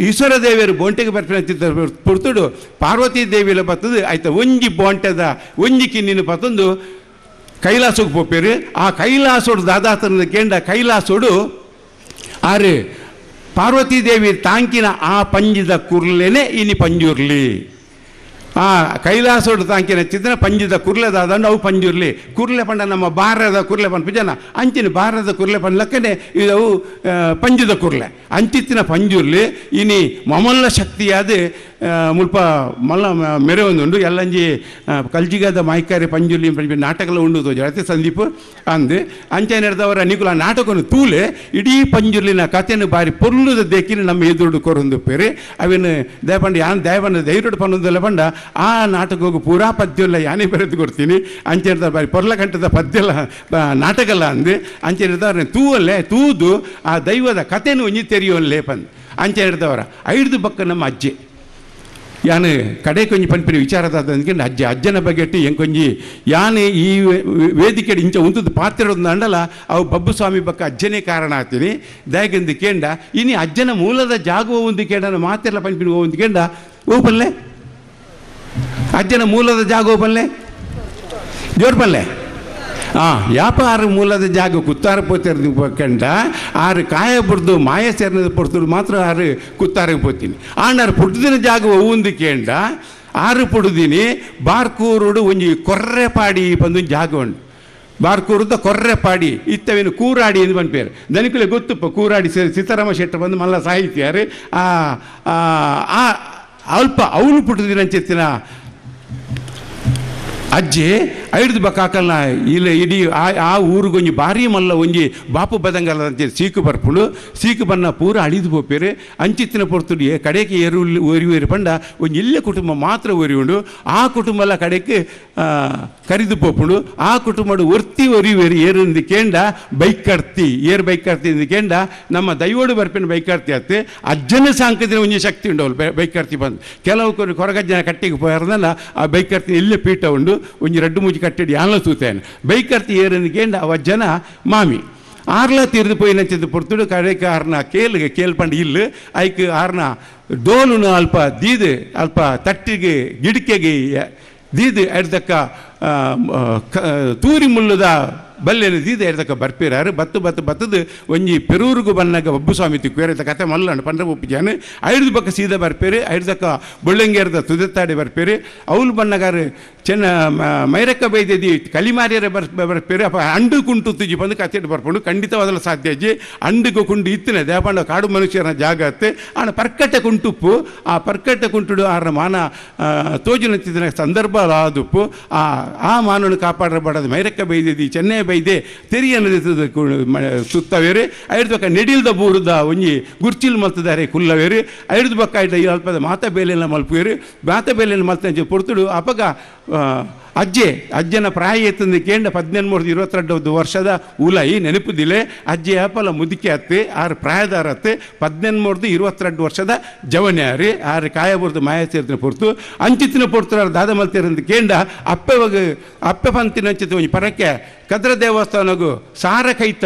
Speaker 1: ಈಶ್ವರ ದೇವಿಯರು ಬೋಂಟೆಗೆ ಬರ್ಪೇನೆ ಅಂತಿದ್ದ ಪುರ್ತುಡು, ಪಾರ್ವತಿ ದೇವಿಲ ಬತ್ತದು, ಆಯ್ತಾ ಒಂಜಿ ಬೋಂಟದ ಒಂಜಿ ಕಿನ್ನಿನ ಪತ್ತೊಂದು ಕೈಲಾಸಕ್ಕೆ ಪೋಪೇರಿ ಆ ಕೈಲಾಸೋಡು ದಾದಾತನ ಕೇಂದ್ರ ಕೈಲಾಸೋಡು, ಆರು ಪಾರ್ವತಿ ದೇವಿ ತಾಂಕಿನ ಆ ಪಂಜಿದ ಕುರ್ಲೆನೆ ಇನಿ ಪಂಜುರ್ಲಿ. ಆ ಕೈಲಾಸೋಡು ತಾಂಕಿನ ಚಿತ್ರ ಪಂಜಿದ ಕುರ್ಲೆದಾದಂಡು ಅವು ಪಂಜುರ್ಲಿ. ಕುರ್ಲೆ ಪಂಡ ನಮ್ಮ ಬಾರದ ಕುರ್ಲೆ ಪಂಡ ಪಿಜನ ಅಂಚಿನ ಬಾರದ ಕುರ್ಲೆ ಪಂಡ ಲಕ್ಕನೆ ಇದು ಅವು ಆ, ಪಂಜದ ಕುರ್ಲೆ. ಅಂಚಿತ್ತಿನ ಪಂಜುರ್ಲಿ ಇನಿ ಮಮಲ್ಲ ಶಕ್ತಿಯಾದ ಮುಲ್ಪ ಮಲ್ಲ ಮೆರೆ ಒಂದುಂಡು ಎಲ್ಲಂಜಿ ಕಲ್ಜಿಗದ ಮಾಯ್ಕಾರಿ ಪಂಜುಲಿ ಪಂಜಿ ನಾಟಕಲ ಉಂಡು ಜಳತೆ ಸಂದೀಪ್ ಅಂದು. ಅಂಚೆ ನಡೆದವರ ನಿಕುಲ ನಾಟಕವನ್ನು ತೂಲೆ, ಇಡೀ ಪಂಜುರ್ಲಿನ ಕಥೆಯನ್ನು ಬಾರಿ ಪೊರ್ಲುದ ದೇಕಿನ ನಮ್ಮ ಎದುರುಡು ಕೊರೊಂದು ಪೇರೆ. ಅವೇನು ದಯಪಂಡ, ಯಾನ್ ದಯಪಂಡ ಧೈರ್ಯಡು ಪನ್ನೊಂದಲ್ಲ ಪಂಡ, ಆ ನಾಟಕಕ್ಕೆ ಪೂರಾ ಪದ್ಯಲ್ಲ ಯಾನೇ ಬರೆದು ಕೊಡ್ತೀನಿ. ಅಂಚೆ ಬಾರಿ ಪೊರ್ಲ ಕಂಠದ ಪದ್ಯಲ್ಲ ನಾಟಕಲ್ಲ ಅಂದು. ಅಂಚೆ ಹಿಡ್ದವ್ರ ತೂವಲ್ಲೇ, ತೂದು, ಆ ದೈವದ ಕಥೆನು ಒಂಜಿ ತೆರೆಯೋಲ್ಲೇ ಪಂದ್. ಅಂಚೆ ಹಿಡ್ದವರ ಐದು ಬಕ್ಕ ನಮ್ಮ ಅಜ್ಜಿ. ಯಾನು ಕಡೆ ಕೊಂಜಿ ಪನ್ಪಿನ ವಿಚಾರದ ಅಂದ್ಕೊಂಡು ಅಜ್ಜ ಅಜ್ಜನ ಬಗ್ಗೆ ಎಂಕೊಂಜಿ ಯಾನು ಈ ವೇದಿಕೆ ಇಂಚ ಉಂತದ ಪಾತ್ರ ಅಂಡಲ್ಲ, ಅವು ಬಬ್ಬು ಸ್ವಾಮಿ ಬಕ್ಕ ಅಜ್ಜನೇ ಕಾರಣ ಆಗ್ತೀನಿ. ದಯಗಂದು ಕೇಂಡ, ಇನಿ ಅಜ್ಜನ ಮೂಲದ ಜಾಗುವ ಒಂದು ಕೇಂಡ ಮಾತೆಲ್ಲ ಪನ್ಪಿನ ಒಂದು ಕೇಂಡ ಓಪಲ್ಲೆ ಅಜ್ಜನ ಮೂಲದ ಜಾಗ ಓಪಲ್ಲೆ ಜೋರ್ಪಲ್ಲೆ ಹಾಂ ಯಾಪ ಆರು ಮೂಲದ ಜಾಗ ಕುತ್ತಾರ ಪೋತಿರ್ದು ಕಂಡ, ಆರು ಕಾಯ ಬರ್ದು ಮಾಯ ಸೇರಿನ ಪಡ್ತು ಮಾತ್ರ ಆರು ಕುತ್ತಾರಿಗೆ ಪೋತೀನಿ. ಆನಾರು ಪುಟ್ಟದಿನ ಜಾಗ ಒಂದು ಕೇಂಡ, ಆರು ಪುಡುದಿನಿ ಬಾರ್ಕೂರುಡು ಒಂಜಿ ಕೊರ್ರೆ ಪಾಡಿ ಬಂದು ಜಾಗ ಉಂಡು ಬಾರ್ಕೂರುದ ಕೊರ್ರೆ ಪಾಡಿ, ಇತ್ತವೇನು ಕೂರಾಡಿ ಎಂದು ಬಂದ್ಪೇರು ದನಿಕುಲೆ ಗೊತ್ತುಪ್ಪ ಕೂರಾಡಿ ಸೇ- ಸೀತಾರಾಮ ಶೆಟ್ಟ ಬಂದು ಮಲ್ಲ ಸಾಹಿತ್ಯಾರು, ಆ, ಆ- ಆ, ಅಲ್ಪ ಅವಳು ಪುಟ್ಟದಿನ ಚೆತ್ತಿನ ಅಜ್ಜಿ, ಐಡ್ದು ಬಕ್ಕಾಕಲ್ಲ ಇಲ್ಲ ಇಡೀ ಆ ಆ ಊರಿಗೊಂಜಿ ಭಾರಿ ಮಲ್ಲ ಒಂಜಿ ಬಾಪು ಬದಂಗಲ್ಲ ಅಂತ ಸೀಕು ಬರ್ಪುಂಡು ಸೀಕು ಬನ್ನ ಪೂರ ಅಳಿದು ಪೋಪೇರು ಅಂಚಿತ್ತಿನ ಪೊರ್ತುಡಿ ಕಡೆಗೆ ಏರು ಒರಿವೇರು ಪಂಡ, ಒಂಜಿ ಇಲ್ಲೇ ಕುಟುಂಬ ಮಾತ್ರ ಒರಿ ಉಂಡು ಆ ಕುಟುಂಬಲ ಕಡೆಗೆ ಕರಿದು ಪೋಪುಂಡು ಆ ಕುಟುಂಬಡು ಒರ್ತಿ ಒರಿವೇರು ಏರಿಂದು ಕೇಂಡ, ಬೈಕ್ ಕರ್ತಿ ಏರ್ ಬೈಕ್ ಕರ್ತಿ ಇಂದು ಕೇಂಡ, ನಮ್ಮ ದೈವೋಡು ಬರ್ಪಿನ ಬೈಕ್ ಕರ್ತಿ ಆತ್ತೆ ಅಜ್ಜನ ಸಾಂಕದಿನ ಒಂಜಿ ಶಕ್ತಿ ಉಂಡು ಬೈಕ್ ಕರ್ತಿ ಬಂದು. ಕೆಲವು ಕೊರ ಕೊರಗಜ್ಜನ ಕಟ್ಟಿಗೆ ಹೋಯರ್ದಲ್ಲ ಆ ಬೈಕ್ ಕರ್ತಿ ಇಲ್ಲೇ ಪೀಠ ಉಂಡು. ಒಂಜಿ ರಡ್ಡು ಮೂಜಿ ಕಟ್ಟಿಡಿ ಆನ್ಲ ತೂತೇನೆ ಬೈಕ್ ಕರ್ತಿ ಏರಿಂದ ಕೇಂಡ ಅವ ಜನ ಮಾಮಿ. ಆರ್ಲ ತೀರ್ದು ಪೋಯಿನಂಚಿದ್ದು ಪೊರ್ತುಡು ಕಡೆಗೆ ಆರ್ನ ಕೇಲ್ಗೆ ಕೇಳ್ಪಂಡು ಇಲ್ಲು. ಐಕ್ ಆರ್ನ ಡೋಲುನು ಅಲ್ಪ ದೀದು ಅಲ್ಪ ತಟ್ಟಿಗೆ ಗಿಡಕೆಗೆ ದೀದು ಎಡ್ದಕ್ಕ ಆ, ಆ, ಕ- ತೂರಿ ಮುಲ್ಲುದ ಎಡ್ದಕ್ಕ ಬರ್ಪಿರಾರು. ಬತ್ತು ಬತ್ತು, ಬತ್ತದು ಒಂಜಿ ಪೆರೂರುಗು ಬನ್ನಗ ಒಬ್ಬು ಸ್ವಾಮಿ ತಿಕ್ಕುವೇರ ಕತೆ ಮಲ್ಲಣ್ಣ ಪಂಡ್ರ ಒಪ್ಪಿಜಾನು ಐದು ಬಕ್ಕ ಸೀದ ಬರ್ಪೇರಿ ದಕ್ಕ ಬುಳ್ಳಂಗೇರದ ತುದತ್ತಾಡಿ ಬರ್ಪೇರಿ. ಅವ್ಲು ಬನ್ನಗಾರು ಚೆನ್ನ ಮೈರಕ್ಕ ಬೈದದಿ ಕಲಿಮಾರಿಯರ ಬರ್, ಬರ್ಪೇರಿ. ಅಪ್ಪ ಅಂಡು ಕುಂಟು ತುಜಿ ಬಂದು ಕತ್ತೆ ಖಂಡಿತ ಅದಲ್ಲ ಸಾಧ್ಯ ಅಜ್ಜಿ. ಅಂಡುಗು ಕುಂಡು ಇತ್ತಿನ ದೇಪಂಡ ಕಾಡು ಮನುಷ್ಯರ ಜಾಗ ಅತ್ತೆ. ಆಣ ಪರ್ಕಟ್ಟೆ ಕುಂಟುಪ್ಪು. ಆ ಪರ್ಕಟ್ಟೆ ಕುಂಟುಡು ಆರ ಮಾನ ತೋಜಿನಂತಿದ್ದ ಸಂದರ್ಭ ಆದುಪ್ಪು ಆ ಆ ಮಾನವನ್ನು ಕಾಪಾಡಬಾರದು ಮೈರಕ್ಕ ಬೈದಿದ್ದಿ ಚೆನ್ನೈ ಬೈದೆ ತೆರಿಯನ್ನು ಸುತ್ತವೇರಿ. ಐದು ಬಕ್ಕ ನೆಡಿಲ್ದ ಬೂರುದ ಒಂಜಿ ಗುರ್ಚಿಲ್ ಮಲ್ತದಾರೆ ಕುಲ್ಲವೇರಿ. ಐದು ಬಕ್ಕ ಐಟ ಈ ಅಲ್ಪದ ಮಾತ ಬೇಲೆಲ್ಲ ಮಲ್ಪುವೇರಿ. ಮಾತ ಬೇಲೆಲ್ಲ ಮಲ್ತ ಪೊರ್ತುಡು ಅಪಗ ಅಜ್ಜೆ, ಅಜ್ಜನ ಪ್ರಾಯ ಎತ್ತಂದು ಕೇಂಡ ಪದಿನೆಂಟು ಇರುವತ್ತೆರಡು ವರ್ಷದ ಉಲೈ ನೆನಪುದಿಲೆ. ಅಜ್ಜೆ ಅಪಲ ಮುದುಕೆ ಅತ್ತೆ, ಆರು ಪ್ರಾಯದಾರ ಅತ್ತೆ ಪದಿನೆಂಟು ಇರುವತ್ತೆರಡು ವರ್ಷದ ಜವನ್ಯಾರಿ. ಆರು ಕಾಯ ಬುರ್ದು ಮಾಯ ಸೇರ್ತಿನ ಪೊರ್ತು ಅಂಚಿತ್ತಿನ ಪೊರ್ತು ದಾದ ಮಲ್ತಿರಂದು ಕೇಂಡ ಅಪ್ಪೆವಾಗ ಅಪ್ಪೆ ಪಂತಿನ ಅಂಚಿತ ಒಂಜಿ ಪರಕ್ಕೆ ಕದ್ರ ದೇವಸ್ಥಾನಗು ಸಾರ ಕೈತ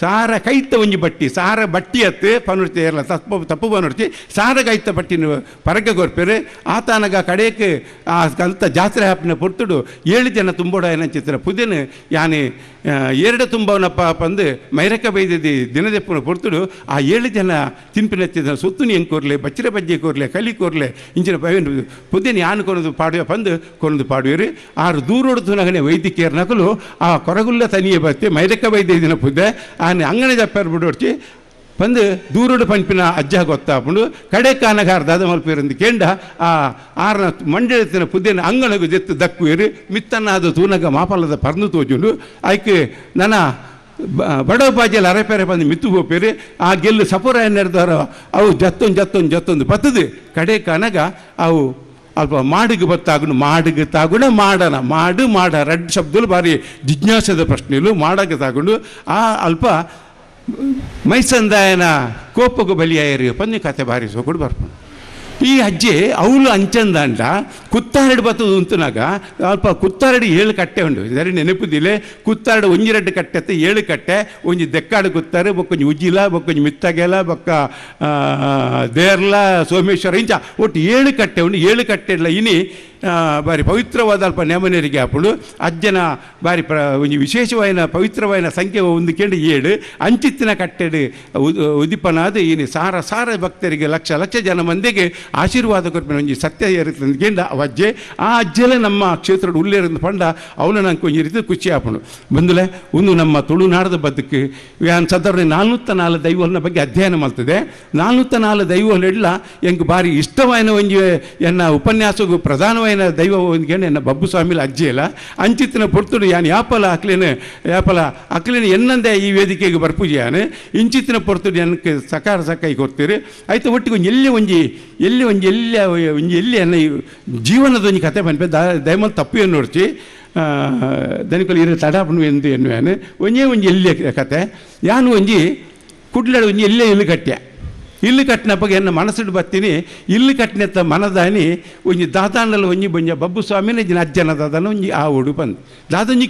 Speaker 1: ಸಾರ ಕೈತ ಒಂಜಿ ಬಟ್ಟಿ, ಸಾರ ಬಟ್ಟಿ ಅತ್ತೆ ಪನುರ್ತಿ ಇರಲ್ಲ ತಪ್ಪು ತಪ್ಪು ಪನುರ್ತಿ ಸಾರ ಕೈತ ಬಟ್ಟಿನ ಪರಗ ಕೊರ್ಪೇರು ಆತನಗ ಕಡೆಗೆ ಆ ಕಲ್ತ ಜಾತ್ರೆ ಹಾಪಿನ ಪೊರ್ತುಡು ಏಳು ಜನ ತುಂಬೋಡ ಏನಂಚಿತ್ರ ಪುದಿನ ಯಾನೆ ಆ, ಎರಡು ತುಂಬವನಪ್ಪ ಪಂದು ಮೈರಕ ಬೈದಿದ್ದಿ ದಿನದೆಪ್ಪನ ಪೊರ್ತುಡು ಆ ಏಳು ಜನ ತಿನ್ಪಿನತ್ತಿದ ಸುತ್ತು ಹೆಂಗೆ ಕೋರ್ಲೆ ಬಚ್ಚರ ಬಜ್ಜಿ ಕೋರ್ಲೆ ಕಲಿ ಕೋರ್ಲೆ ಇಂಚಿನ ಪವೇನು ಪುದ್ದಿನ ಯಾನು ಕೊನದು ಪಾಡುವ ಪಂದು ಕೊನದು ಪಾಡುವರು. ಆರು ದೂರೋಡು ನಗನೆ ವೈದ್ಯಕೀಯರ ನಕಲು ಆ ಕೊರಗುಲ್ಲ ತನಿಯೇ ಬತ್ತೆ ಮೈರಕ ಬೈದಿದ್ದಿನ ಪುದ್ದೆ ಆನೆ ಅಂಗನೆ ಜಪ್ಪಾರು ಬಿಡೋಡ್ಚಿ ಪಂದು ದೂರುಡು ಪಂಪಿನ ಅಜ್ಜ ಗೊತ್ತಾಪುಂಡು ಕಡೆ ಕಾನಗಾರ ದಾದ ಮಲ್ಪೇರಂದು ಕೆಂಡ, ಆ ಆರನ ಮಂಡಳತಿನ ಪುದ್ದಿನ ಅಂಗಣಗು ಜೆತ್ತು ದಕ್ಕುವೇರು ಮಿತ್ತನ್ನಾದ ತೂನಗ ಮಾಪಲದ ಪರ್ನು ತೋಜುಂಡು, ಆಯ್ಕೆ ನನ್ನ ಬಡವ ಬಾಜಿಯಲ್ಲಿ ಅರೆಪೇರೆ ಬಂದು ಮಿತ್ತು ಹೋಗ್ಪೇರಿ ಆ ಗೆಲ್ಲು ಸಪುರ ಎನ್ನೆರ್ದವರ ಅವು ಜತ್ತೊಂದು ಜತ್ತೊಂದು ಜತ್ತೊಂದು ಬತ್ತದು ಕಡೆ ಕಾನಗ ಅವು ಅಲ್ಪ ಮಾಡಿಗೆ ಬತ್ತಾಗುಣ ಮಾಡಿಗೆ ತಾಗುಣ, ಮಾಡನ, ಮಾಡು, ಮಾಡ, ರೆಡ್ ಶಬ್ದಲು ಭಾರಿ ಜಿಜ್ಞಾಸದ ಪ್ರಶ್ನೆಲು ಮಾಡಗೆ ತಾಗೊಂಡು ಆ ಅಲ್ಪ ಮೈಸಂದಾಯನ ಕೋಪಕ್ಕೆ ಬಲಿಯಾಯರಿ. ಪನ್ನಿ ಕತೆ ಬಾರಿ ಕೊಡು ಬರ್ಪುಂಡು ಈ ಅಜ್ಜಿ ಅವಳು ಅಂಚಂದ ಅಂಡ ಕುತ್ತಾರಡು ಬತ್ತದು ಅಂತನಾಗ ಅಲ್ಪ ಕುತ್ತಾರಡು ಏಳು ಕಟ್ಟೆ ಉಂಡು. ಇದರ ನೆನಪುದಿಲ್ಲ ಕುತ್ತಾರಡು ಒಂಜಿ ಕಟ್ಟೆ ಅತ್ತ, ಏಳು ಕಟ್ಟೆ. ಒಂಜಿ ದೆಕ್ಕಾಡು ಕುತ್ತಾರೆ ಬೊಕ್ಕೊಂಜಿ ಉಜ್ಜಿಲ ಬೊಕ್ಕೊಂಜಿ ಮಿತ್ತಗೆಲ, ಬೊಕ್ಕ ದೇರ್ಲ, ಸೋಮೇಶ್ವರ, ಇಂಚ. ಒಟ್ಟು ಏಳು ಕಟ್ಟೆ ಉಂಡು. ಏಳು ಕಟ್ಟೆ ಇಲ್ಲ, ಇನಿ ಆ, ಬಾರಿ ಪವಿತ್ರವಾದ ಅಲ್ಪ అజ్జన వారి ಅಜ್ಜನ ಬಾರಿ ಪ್ರ ಒಂಜಿ ವಿಶೇಷವಾದ ಪವಿತ್ರವಾದ ಸಂಖ್ಯೆ ಒಂದುಕೊಂಡು ಏಳು ಅಂಚಿತ್ತಿನ ಕಟ್ಟೆಡು ಉದ್- ಉದಿಪನಾದ ಇನಿ ಸಾರ ಸಾರ ಭಕ್ತರಿಗೆ ಲಕ್ಷ ಲಕ್ಷ ಜನ ಮಂದಿಗೆ ಆಶೀರ್ವಾದ ಕೊರ್ಪಿನ ಒಂಜಿ ಸತ್ಯ ಇರುತ್ತಂದ್ಕೊಂಡ ಅವ ಅಜ್ಜೆ ಆ ಅಜ್ಜೆಲೆ ನಮ್ಮ ಕ್ಷೇತ್ರದ ಉಳ್ಳೇರಿಂದ ಪಂಡ ಅವಳು ನಂಗೆ ಒಂಜಿ ರೀತಿ ಖುಷಿ ಆಪುಂಡು ಬಂದಲೆ ಒಂದು ನಮ್ಮ ತುಳುನಾಡದ ಬದುಕು ಯಾನ್ ಸದರ್ ನಾಲ್ನೂತ್ತ ನಾಲ್ಕು ದೈವಗಳ ಬಗ್ಗೆ ಅಧ್ಯಯನ ಮಾಡ್ತದೆ. ನಾಲ್ನೂತ್ತ ನಾಲ್ಕು ದೈವಗಳು ಎಲ್ಲ ಎಂಗೆ ಬಾರಿ ಇಷ್ಟವಾದ ಒಂಜಿ ಎನ್ನ ಉಪನ್ಯಾಸಗೂ ಪ್ರಧಾನವಾದ ದೈವ ಎನ್ನ ಬಬ್ಬು ಸ್ವಾಮಿಲ ಅಜ್ಜಿ ಅಲ್ಲ, ಅಂಚಿತ್ತಿನ ಪೊರ್ತುಡು ಯಾನ್ ಯಾಪಲ ಅಕ್ಲಿನ ಯಾಪಲ ಅಕ್ಲಿನ ಎನ್ನಂದೆ ಈ ವೇದಿಕೆಗೆ ಬರ್ಪುಜಿಯಾನು ಇಂಚಿತ್ತಿನ ಪೊರ್ತುಡು ನನಗೆ ಸಕಾರ ಸಕಾಯಿ ಕೊಡ್ತೀರಿ. ಆಯ್ತು, ಒಟ್ಟಿಗೆ ಒಂಜಿ ಎಲ್ಲಿ ಒಂಜಿ ಎಲ್ಲಿ ಒಂಜಿ ಎಲ್ಲಿ ಒಂಜಿ, ಎಲ್ಲಿ ಎನ್ನ ಜೀವನದ ಒಂಜಿ ಕತೆ ಬಂದ್ಪೆ ದಯಮಲ್ ತಪ್ಪು ಏನು ನೋಡ್ಚಿ ದನಿಕಲು ಇರೋ ತಡಾಪನು ಎಂದು ಎನ್ನುವೇನು ಒಂಜೇ ಒಂಜಿ ಎಲ್ಲಿ ಕತೆ. ಯಾನು ಒಂಜಿ ಕುಡ್ಲಾಡ ಒಂಜಿ ಎಲ್ಲೇ ಎಲ್ಲಿ ಕಟ್ಟ್ಯ ಇಲ್ಲು ಬಗ್ಗೆ ಎನ್ನ ಮನಸ್ಸಿಡು ಬರ್ತೀನಿ. ಇಲ್ಲಿ ಕಟ್ಟಿನತ್ತ ಮನದಾನಿ, ಒಂಜಿ ದಾದಾನಲ್ಲ ಒಂಜಿ ಬಂಜ ಬಬ್ಬು ಸ್ವಾಮಿನ ಇಜ್ಜಿನ ಅಜ್ಜನ ದಾದನ ಒಂಜಿ ಆ ಓಡು ಬಂದು. ದಾದೊಂಜಿ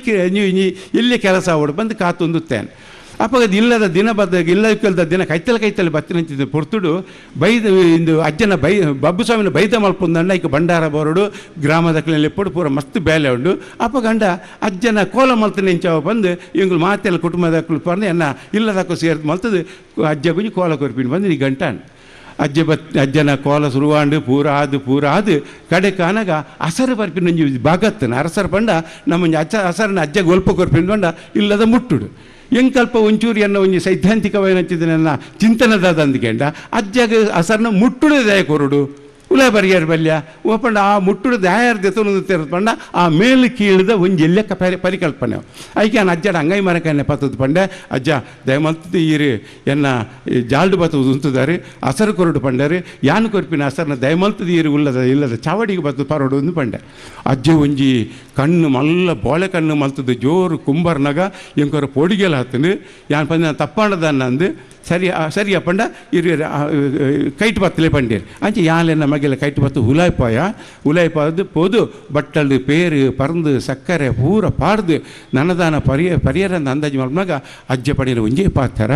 Speaker 1: ಒಂಜಿ ಎಲ್ಲಿ ಕೆಲಸ ಓಡು ಬಂದು ಕಾತೊಂದುತ್ತೇನೆ. ಅಪ್ಪಾಗ ಇಲ್ಲದ ದಿನ ಬದ ಇಲ್ಲ ದಿನ ಕೈತಲ ಕೈತಲ ನಿಂತಿದ್ದ. ಪುರ್ತುಡು ಬೈದ, ಇಂದು ಅಜ್ಜನ ಬೈ, ಬಬ್ಬು ಸ್ವಾಮಿನ ಬೈದ ಮಲ್ಪುಂದಂಡ ಈಗ ಭಂಡಾರ ಬರೋಡು, ಗ್ರಾಮದ ಎಪ್ಪಡು ಪೂರ ಮಸ್ತ್ ಬೇಲೆ ಉಂಡು. ಅಪ್ಪ ಗಂಡ, ಅಜ್ಜನ ಕೋಲ ಮಲ್ತ ನಿಂಚಾವ ಬಂದು ಇವ್ಗಳು ಮಾತೆಲ್ಲ ಕುಟುಂಬದ ಬಂದು ಎನ್ನ ಇಲ್ಲದಕ್ಕೂ ಸೇರ್ದು ಮಲ್ತದು, ಅಜ್ಜ ಗುಂಜಿ ಕೋಲ ಕೊರ್ಪಿನ ಬಂದು ಈ ಗಂಟಾನ್ ಅಜ್ಜ ಬತ್, ಅಜ್ಜನ ಕೋಲ ಸುರುವಾಂಡು, ಪೂರ ಆದು ಪೂರ ಆದು, ಕಡೆ ಕಾನಾಗ ಅಸರು ಬರ್ಪಿನ ಒಂಜಿ ಭಾಗತ್ತನ ಅರಸರ ಪಂಡ ನಮ್ಮ ಅಜ್ಜ ಅಸರನ ಅಜ್ಜ ಗೊಲ್ಪ ಕೊರ್ಪಿನ ಬಂಡ, ಇಲ್ಲದ ಮುಟ್ಟುಡು. ಎಂಕಲ್ಪ ಒಂಚೂರಿ ಅನ್ನೋ ಒಂಜಿ ಸೈದ್ಧಾಂತಿಕವಾಗಿ ನನ್ನ ಚಿಂತನದಾದ ಅಂದ್ಕೊಂಡ ಅಜ್ಜಗ ಅಸರ್ನ ಮುಟ್ಟುಡು ದಯ ಕೊರುಡು. ಉಲ ಬರಿಯರ್ ಬಲ್ಯ. ಓಪಂಡ ಆ ಮುಟ್ಟುಡು ದಯಾರ್ ದೆತೊಂದು ತೆರೆದು ಆ ಮೇಲು ಕೀಳಿದ ಒಂಜಿ ಎಲ್ಲೆಕ್ಕ ಪರಿ, ಪರಿಕಲ್ಪನೆ. ಐಕೆ ನಾನು ಅಜ್ಜಡ ಅಂಗೈ ಮರಕನ್ನೆ ಪತ್ತದ ಪಂಡೆ. ಅಜ್ಜ ದಯಮಲ್ತದ ಈರು ಎನ್ನ ಜಾಲ್ಡು ಬತ್ತದು ಉಂತದಾರಿ. ಅಸರು ಕೊರಡು ಪಂಡರಿ. ಯಾನು ಕೊರ್ಪಿನ ಅಸರ್ನ ದಯಮಲ್ತದ ಈರು ಉಲ್ಲದ ಇಲ್ಲದ ಚಾವಡಿಗೆ ಬತ್ತದ ಪರೋಡು ಒಂದು ಪಂಡೆ. ಅಜ್ಜ ಒಂಜಿ ಕಣ್ಣು ಮಲ್ಲ ಬೋಳೆ ಕಣ್ಣು ಮಲ್ತದ ಜೋರು ಕುಂಬರ್ನಾಗ ಎಂಕೊರ ಪೊಡಿಗೆಲ್ಲ ಹತ್ತನು ಯಾನ್ ಪಂದ ತಪ್ಪಾಂಡದನ್ನ ಅಂದು ಸರಿ ಆ, ಸರಿ ಅಪ್ಪಂಡ ಇರು ಇರು, ಆ, ಕೈಟ್ ಬತ್ತಲೆ ಪಂಡೇರು ಅಂಚೆ ಯಾಲೆ ನಮಗೆಲ್ಲ ಕೈಟ್ ಬತ್ತು ಉಲಾಯ್ಪಾಯ ಉಲಾಯ್ಪಾದು ಪೋದು ಬಟ್ಟಲು ಪೇರು ಪರಂದು ಸಕ್ಕರೆ ಪೂರ ಪಾಡ್ದು ನನದಾನ ಪರಿಯ ಪರಿಯರಂದ ಅಂದಾಜು ಮಾಡ್ದಾಗ ಅಜ್ಜ ಪಡೆಯಲು ಒಂಜೇ ಪಾತ್ತರ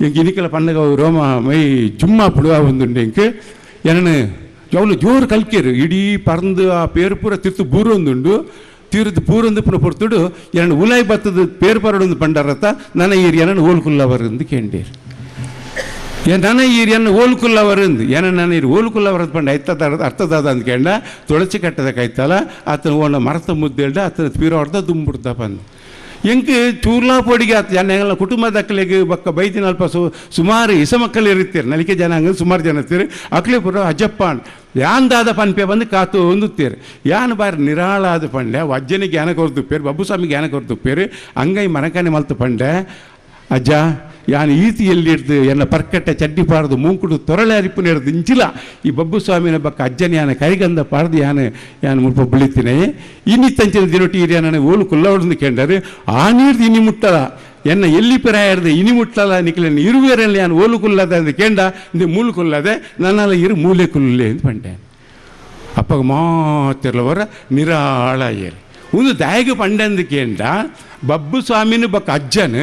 Speaker 1: ಎಂಗೆ ಇನಿಕಲ ಪಂಡಗ ರೋಮ ಮೈ ಜುಮ್ಮ ಪುಡುವ ಒಂದುಂಡು ಎಂಕ್ ಎನನು ಜವಲು ಜೋರು ಕಲ್ಕೇರು ಇಡೀ ಪರಂದು ಆ ಪೇರು ಪೂರ ತಿರ್ತು ಬೂರು ಒಂದುಂಡು ತೀರ್ದು ಪೂರೊಂದು ಪುನಃ ಪೊರ್ತುಡು ಎರಡು ಉಲಾಯ್ ಬತ್ತದ ಪೇರು ಪರಡೊಂದು ಪಂಡರತ್ತ ನನ್ನ ಈರ್ ಏನನ್ನು ಓಲ್ಕುಲ್ಲವರಂದು ಕೇಂಡೇರು ಏ ನನ್ನ ಈರ್ ಎನ್ನ ಓಲ್ಕುಲ್ಲವರಂದು ಏನ ನನ್ನ ಈರ್ ಓಲ್ಕುಲ್ಲವರದ್ದು ಪಂಡ ಐತದ ಅರ್ಥದಾದ ಅಂದ್ಕೊಂಡ ತುಳಸಿ ಕಟ್ಟದ ಕೈತಲ್ಲ ಆತನ ಓಣ ಮರತ ಮುದ್ದೆಲ್ಡ ಆತನ ಪೀರ ಹೊಡೆದ ದುಂಬಿಡ್ದ ಬಂದು ಎಂಕ್ ಚೂರ್ಲಾ ಪೋಡಿಗೆ ಆತ ಜನ ಕುಟುಂಬ ದಕ್ಕಲಿಗೆ ಬಕ್ಕ ಬೈದಿನ ಅಲ್ಪ ಸು ಸುಮಾರು ಇಸ ಮಕ್ಕಳು ಇರುತ್ತೀರಿ ನಲಿಕೆ ಜನಾಂಗ ಸುಮಾರು ಜನ ಇರ್ತೀರಿ ಅಕ್ಲೆ ಪುರ ಅಜ್ಜಪ್ಪಾನ್ ಯಾಂದಾದ ಪನ್ಪೆ ಬಂದು ಕಾತು ಹೊಂದುತ್ತೀರಿ ಯಾನ್ ಬಾರಿ ನಿರಾಳಾದ ಪಂಡೆ ಅಜ್ಜನಿಗೆ ಜ್ಞಾನ ಕೊರ್ದುಪ್ಪೇರು ಬಬ್ಬುಸ್ವಾಮಿ ಜ್ಞಾನ ಕೊರ್ದುಪ್ಪೇರು ಅಂಗೈ ಮನಕನೆ ಮಲ್ತು ಪಂಡೆ ಅಜ್ಜ ಯಾನ್ ಈತಿಯಲ್ಲಿ ಹಿಡ್ದು ಎನ್ನ ಪರ್ಕಟ್ಟೆ ಚಡ್ಡಿ ಪಾಡ್ದು ಮೂಂಕುಡು ತೊರಳೆ ಅರಿಪು ಹಿಡ್ದು ಇಂಚಿಲ ಈ ಬಬ್ಬು ಸ್ವಾಮಿನ ಬಕ್ಕ ಅಜ್ಜನ ಯಾನ ಕೈಗಂದ ಪಾಡ್ದು ಯಾನು ಯಾನು ಮುಲ್ಪ ಬಳಿತೀನಿ ಇನ್ನಿತ್ತಂಚಿನ ದಿನೊಟ್ಟಿ ಹಿರಿಯ ನನಗೆ ಓಲು ಕುಲ್ಲವಡ್ದು ಕೇಂಡರು ಆ ನೀರ್ದು ಇನಿ ಮುಟ್ಟಲ ಎನ್ನ ಎಲ್ಲಿ ಪಿರಾಯರ್ದು ಇನಿ ಮುಟ್ಟಲ ನಿಖಿಲನ್ನು ಇರುವೇರಲ್ಲಿ ಯಾನು ಓಲು ಕುಲ್ಲದ ಅಂದು ಕೇಂಡ ಇಂದು ಮೂಲು ಕುಲ್ಲದೆ ನನ್ನೆಲ್ಲ ಇರು ಮೂಲೆ ಕುಲ್ಲೆ ಅಂತ ಪಂಡೆ ಅಪ್ಪಗ ಮಾತಿರ್ಲವರ ನಿರಾಳ ಏರಿ ಒಂದು ದಾಯಿಗೆ ಪಂಡಂದು ಕೇಂಡ ಬಬ್ಬು ಸ್ವಾಮಿನ ಬಕ್ಕ ಅಜ್ಜನ್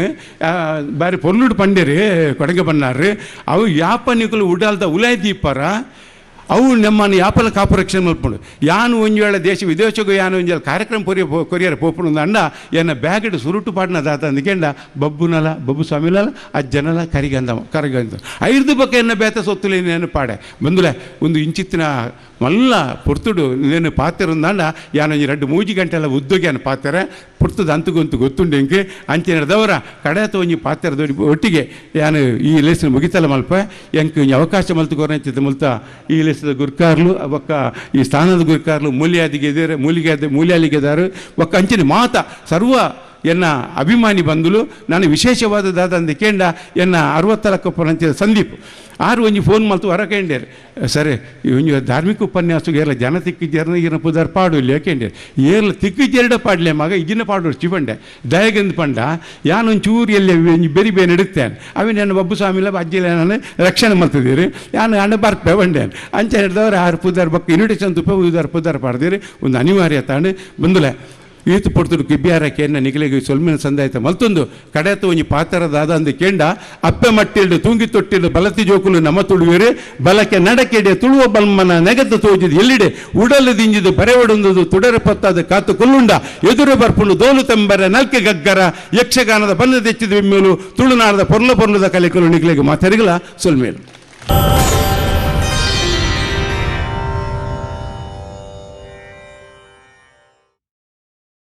Speaker 1: ಬಾರಿ ಪೊರ್ಲುಡು ಪಂಡೆರಿ, ಕೊಡಗೆ ಬನ್ನಾರು ಅವು ಯಾಪನಿಕಲು ಉಡಾಲ್ದ ಉಲಾಯ್ ದೀಪರ ಅವು ನಮ್ಮನ್ನು ಯಾಪಲ ಕಾಪು ರಕ್ಷಣೆ ಯಾನು ಒಂಜಿ ವೇಳೆ ದೇಶ ವಿದೇಶಗೂ ಯಾನು ಒಂಜಿ ಕಾರ್ಯಕ್ರಮ ಕೊರಿಯ ಕೊರಿಯರ ಪೋಪುಂಡು ಅಂಡ ಎನ್ನ ಬ್ಯಾಗಿಡ್ ಸುರುಟು ಪಾಡ್ನ ದಾತ ಅಂದ್ಕೆಂಡ ಬಬ್ಬುನಲ ಬಬ್ಬು ಸ್ವಾಮಿನಲ ಅಜ್ಜನಲ ಕರಿಗಂದ ಕರಿಗಂದ ಐದು ಬಕ್ಕ ಎನ್ನ ಬೇತ ಸೊತ್ತುಲಿ ನೆನಪಾಡೆ. ಬಂದುಲೆ, ಒಂದು ಇಂಚಿತ್ತಿನ మళ్ళా పొర్తుడు నేను పాత్రుందాండ యాన ఈ రెండు మూజి గంటల ఉద్యోగాన్ని ಪಾತ್ರೆ ಪುರ್ತದ ಅಂತಗೊಂತು ಗೊತ್ತುಂಡು ಇಂಕೆ ಅಂಚಿನದವರ ಕಡೆತ ಒಂಜಿ ಪಾತ್ರೆ ದೊಡ್ಡಿ ಒಟ್ಟಿಗೆ ಯಾನು ಈ ಲೇಸಿನ ಮುಗಿತಲ್ಲ ಮಲ್ಪ ಎಂಕ್ ಒಂಜಿ ಅವಕಾಶ ಮಲ್ತು ಕೊರಂಚಿದ ಮುಲ್ತ ಈ ಲೇಸದ ಗುರ್ಕಾರ್ಲು ಒಕ್ಕ ಈ ಸ್ಥಾನದ ಗುರ್ಕಾರ್ಲು ಮೂಲ್ಯಾದಿಗೆ ಇದ್ದಾರೆ ಮೂಲಿಗೆ ಮೂಲ್ಯಾಲಿಗೆದಾರು ಒಕ್ಕ ಅಂಚಿನ ಮಾತ ಸರ್ವ ಎನ್ನ ಅಭಿಮಾನಿ ಬಂಧುಲು ನಾನು ವಿಶೇಷವಾದ ದಾದಂದು ಕೇಂಡ ಎನ್ನ ಅರವತ್ತಲಕ್ಕ ಪರಂಚಿದ ಸಂದೀಪ್. ಆರು ಒಂಜಿ ಫೋನ್ ಮಲ್ತು ಹೊರ ಕೇಂಡೇರು ಸರಿ ಒಂಜಿ ಧಾರ್ಮಿಕ ಉಪನ್ಯಾಸ ಏರ್ಲ ಜನ ತಿಕ್ಕಿದ್ದೇರ್ನ ಈಗಿನ ಪುದಾರ್ ಪಾಡು ಇಲ್ಲ ಕೇಂಡೇರು ಏರ್ಲ ತಿಕ್ಕಿದ್ದೆರಡ ಪಾಡ್ಲೆ ಮಗ? ಇದನ್ನ ಪಾಡು ಚಿಪಂಡೆ ದಯಗಂದು ಪಂಡ. ಯಾನೊಂದು ಚೂರು ಎಲ್ಲಿ ಒಂಜಿ ಬೆರಿ ಬೇನೆ ಇಡುತ್ತೇನೆ ಅವೆ ನನ್ನ ಬಬ್ಬು ಸ್ವಾಮಿಲ ಅಜ್ಜಿಲ ನಾನು ರಕ್ಷಣೆ ಮಾಡ್ತಿದ್ದೀರಿ. ನಾನು ಅಣ್ಣ ಬರ್ಪೆ ಬಂಡೇನು ಅಂಚೆ ಹಿಡ್ದವ್ರು ಆರು ಪುದಾರ್ ಬಕ್ಕ ಇನ್ವಿಟೇಷನ್ ತುಪ್ಪ ಉದಾರ್ ಪುದಾರ್ ಪಾಡ್ದಿರಿ. ಒಂದು ಅನಿವಾರ್ಯ ತಾಂಡು. ಬಂದುಲೆ ಈತು ಪೊಡ್ತುಡು ಕಿಬ್ಬಿಯಾರ ಕೇಂಡ ನಿಖಿಲೆಗೆ ಸೊಲ್ಮಿನ ಸಂದಾಯಿತ ಮಲ್ತೊಂದು ಕಡೆತ ಒಂಜಿ ಪಾತರದಾದ ಅಂದು ಕೇಂಡ, ಅಪ್ಪೆ ಮಟ್ಟಿಲ್ಡು, ತೂಂಗಿ ತೊಟ್ಟಿಲ್ಡು, ಬಲತಿ ಜೋಕುಲು ನಮ್ಮ ತುಳುವಿರಿ, ಬಲಕ್ಕೆ ನಡಕೆಡೆ ತುಳುವ ಬಲ್ಮನ ನೆಗದು ತೋಜಿದು ಎಲ್ಲಿಡೆ, ಉಡಲು ದಿಂಜಿದು ಬರೆ ಒಡೊಂದು ತುಡರೆ ಪತ್ತಾದ ಕಾತು ಕೊಲ್ಲುಂಡ, ಎದುರು ಬರ್ಪುಂಡು ದೋಲು ತೆಂಬರ ನಲ್ಕೆ ಗಗ್ಗರ, ಯಕ್ಷಗಾನದ ಬಣ್ಣ ತೆಚ್ಚಿದ ಮೇಲೂ ತುಳುನಾಡದ ಪೊರ್ಲ ಪೊರ್ಲದ ಕಲೆಕಲು ನಿಗಲಿಗೆ ಮಾತಾರಿಗಲ ಸೊಲ್ಮೇಲು.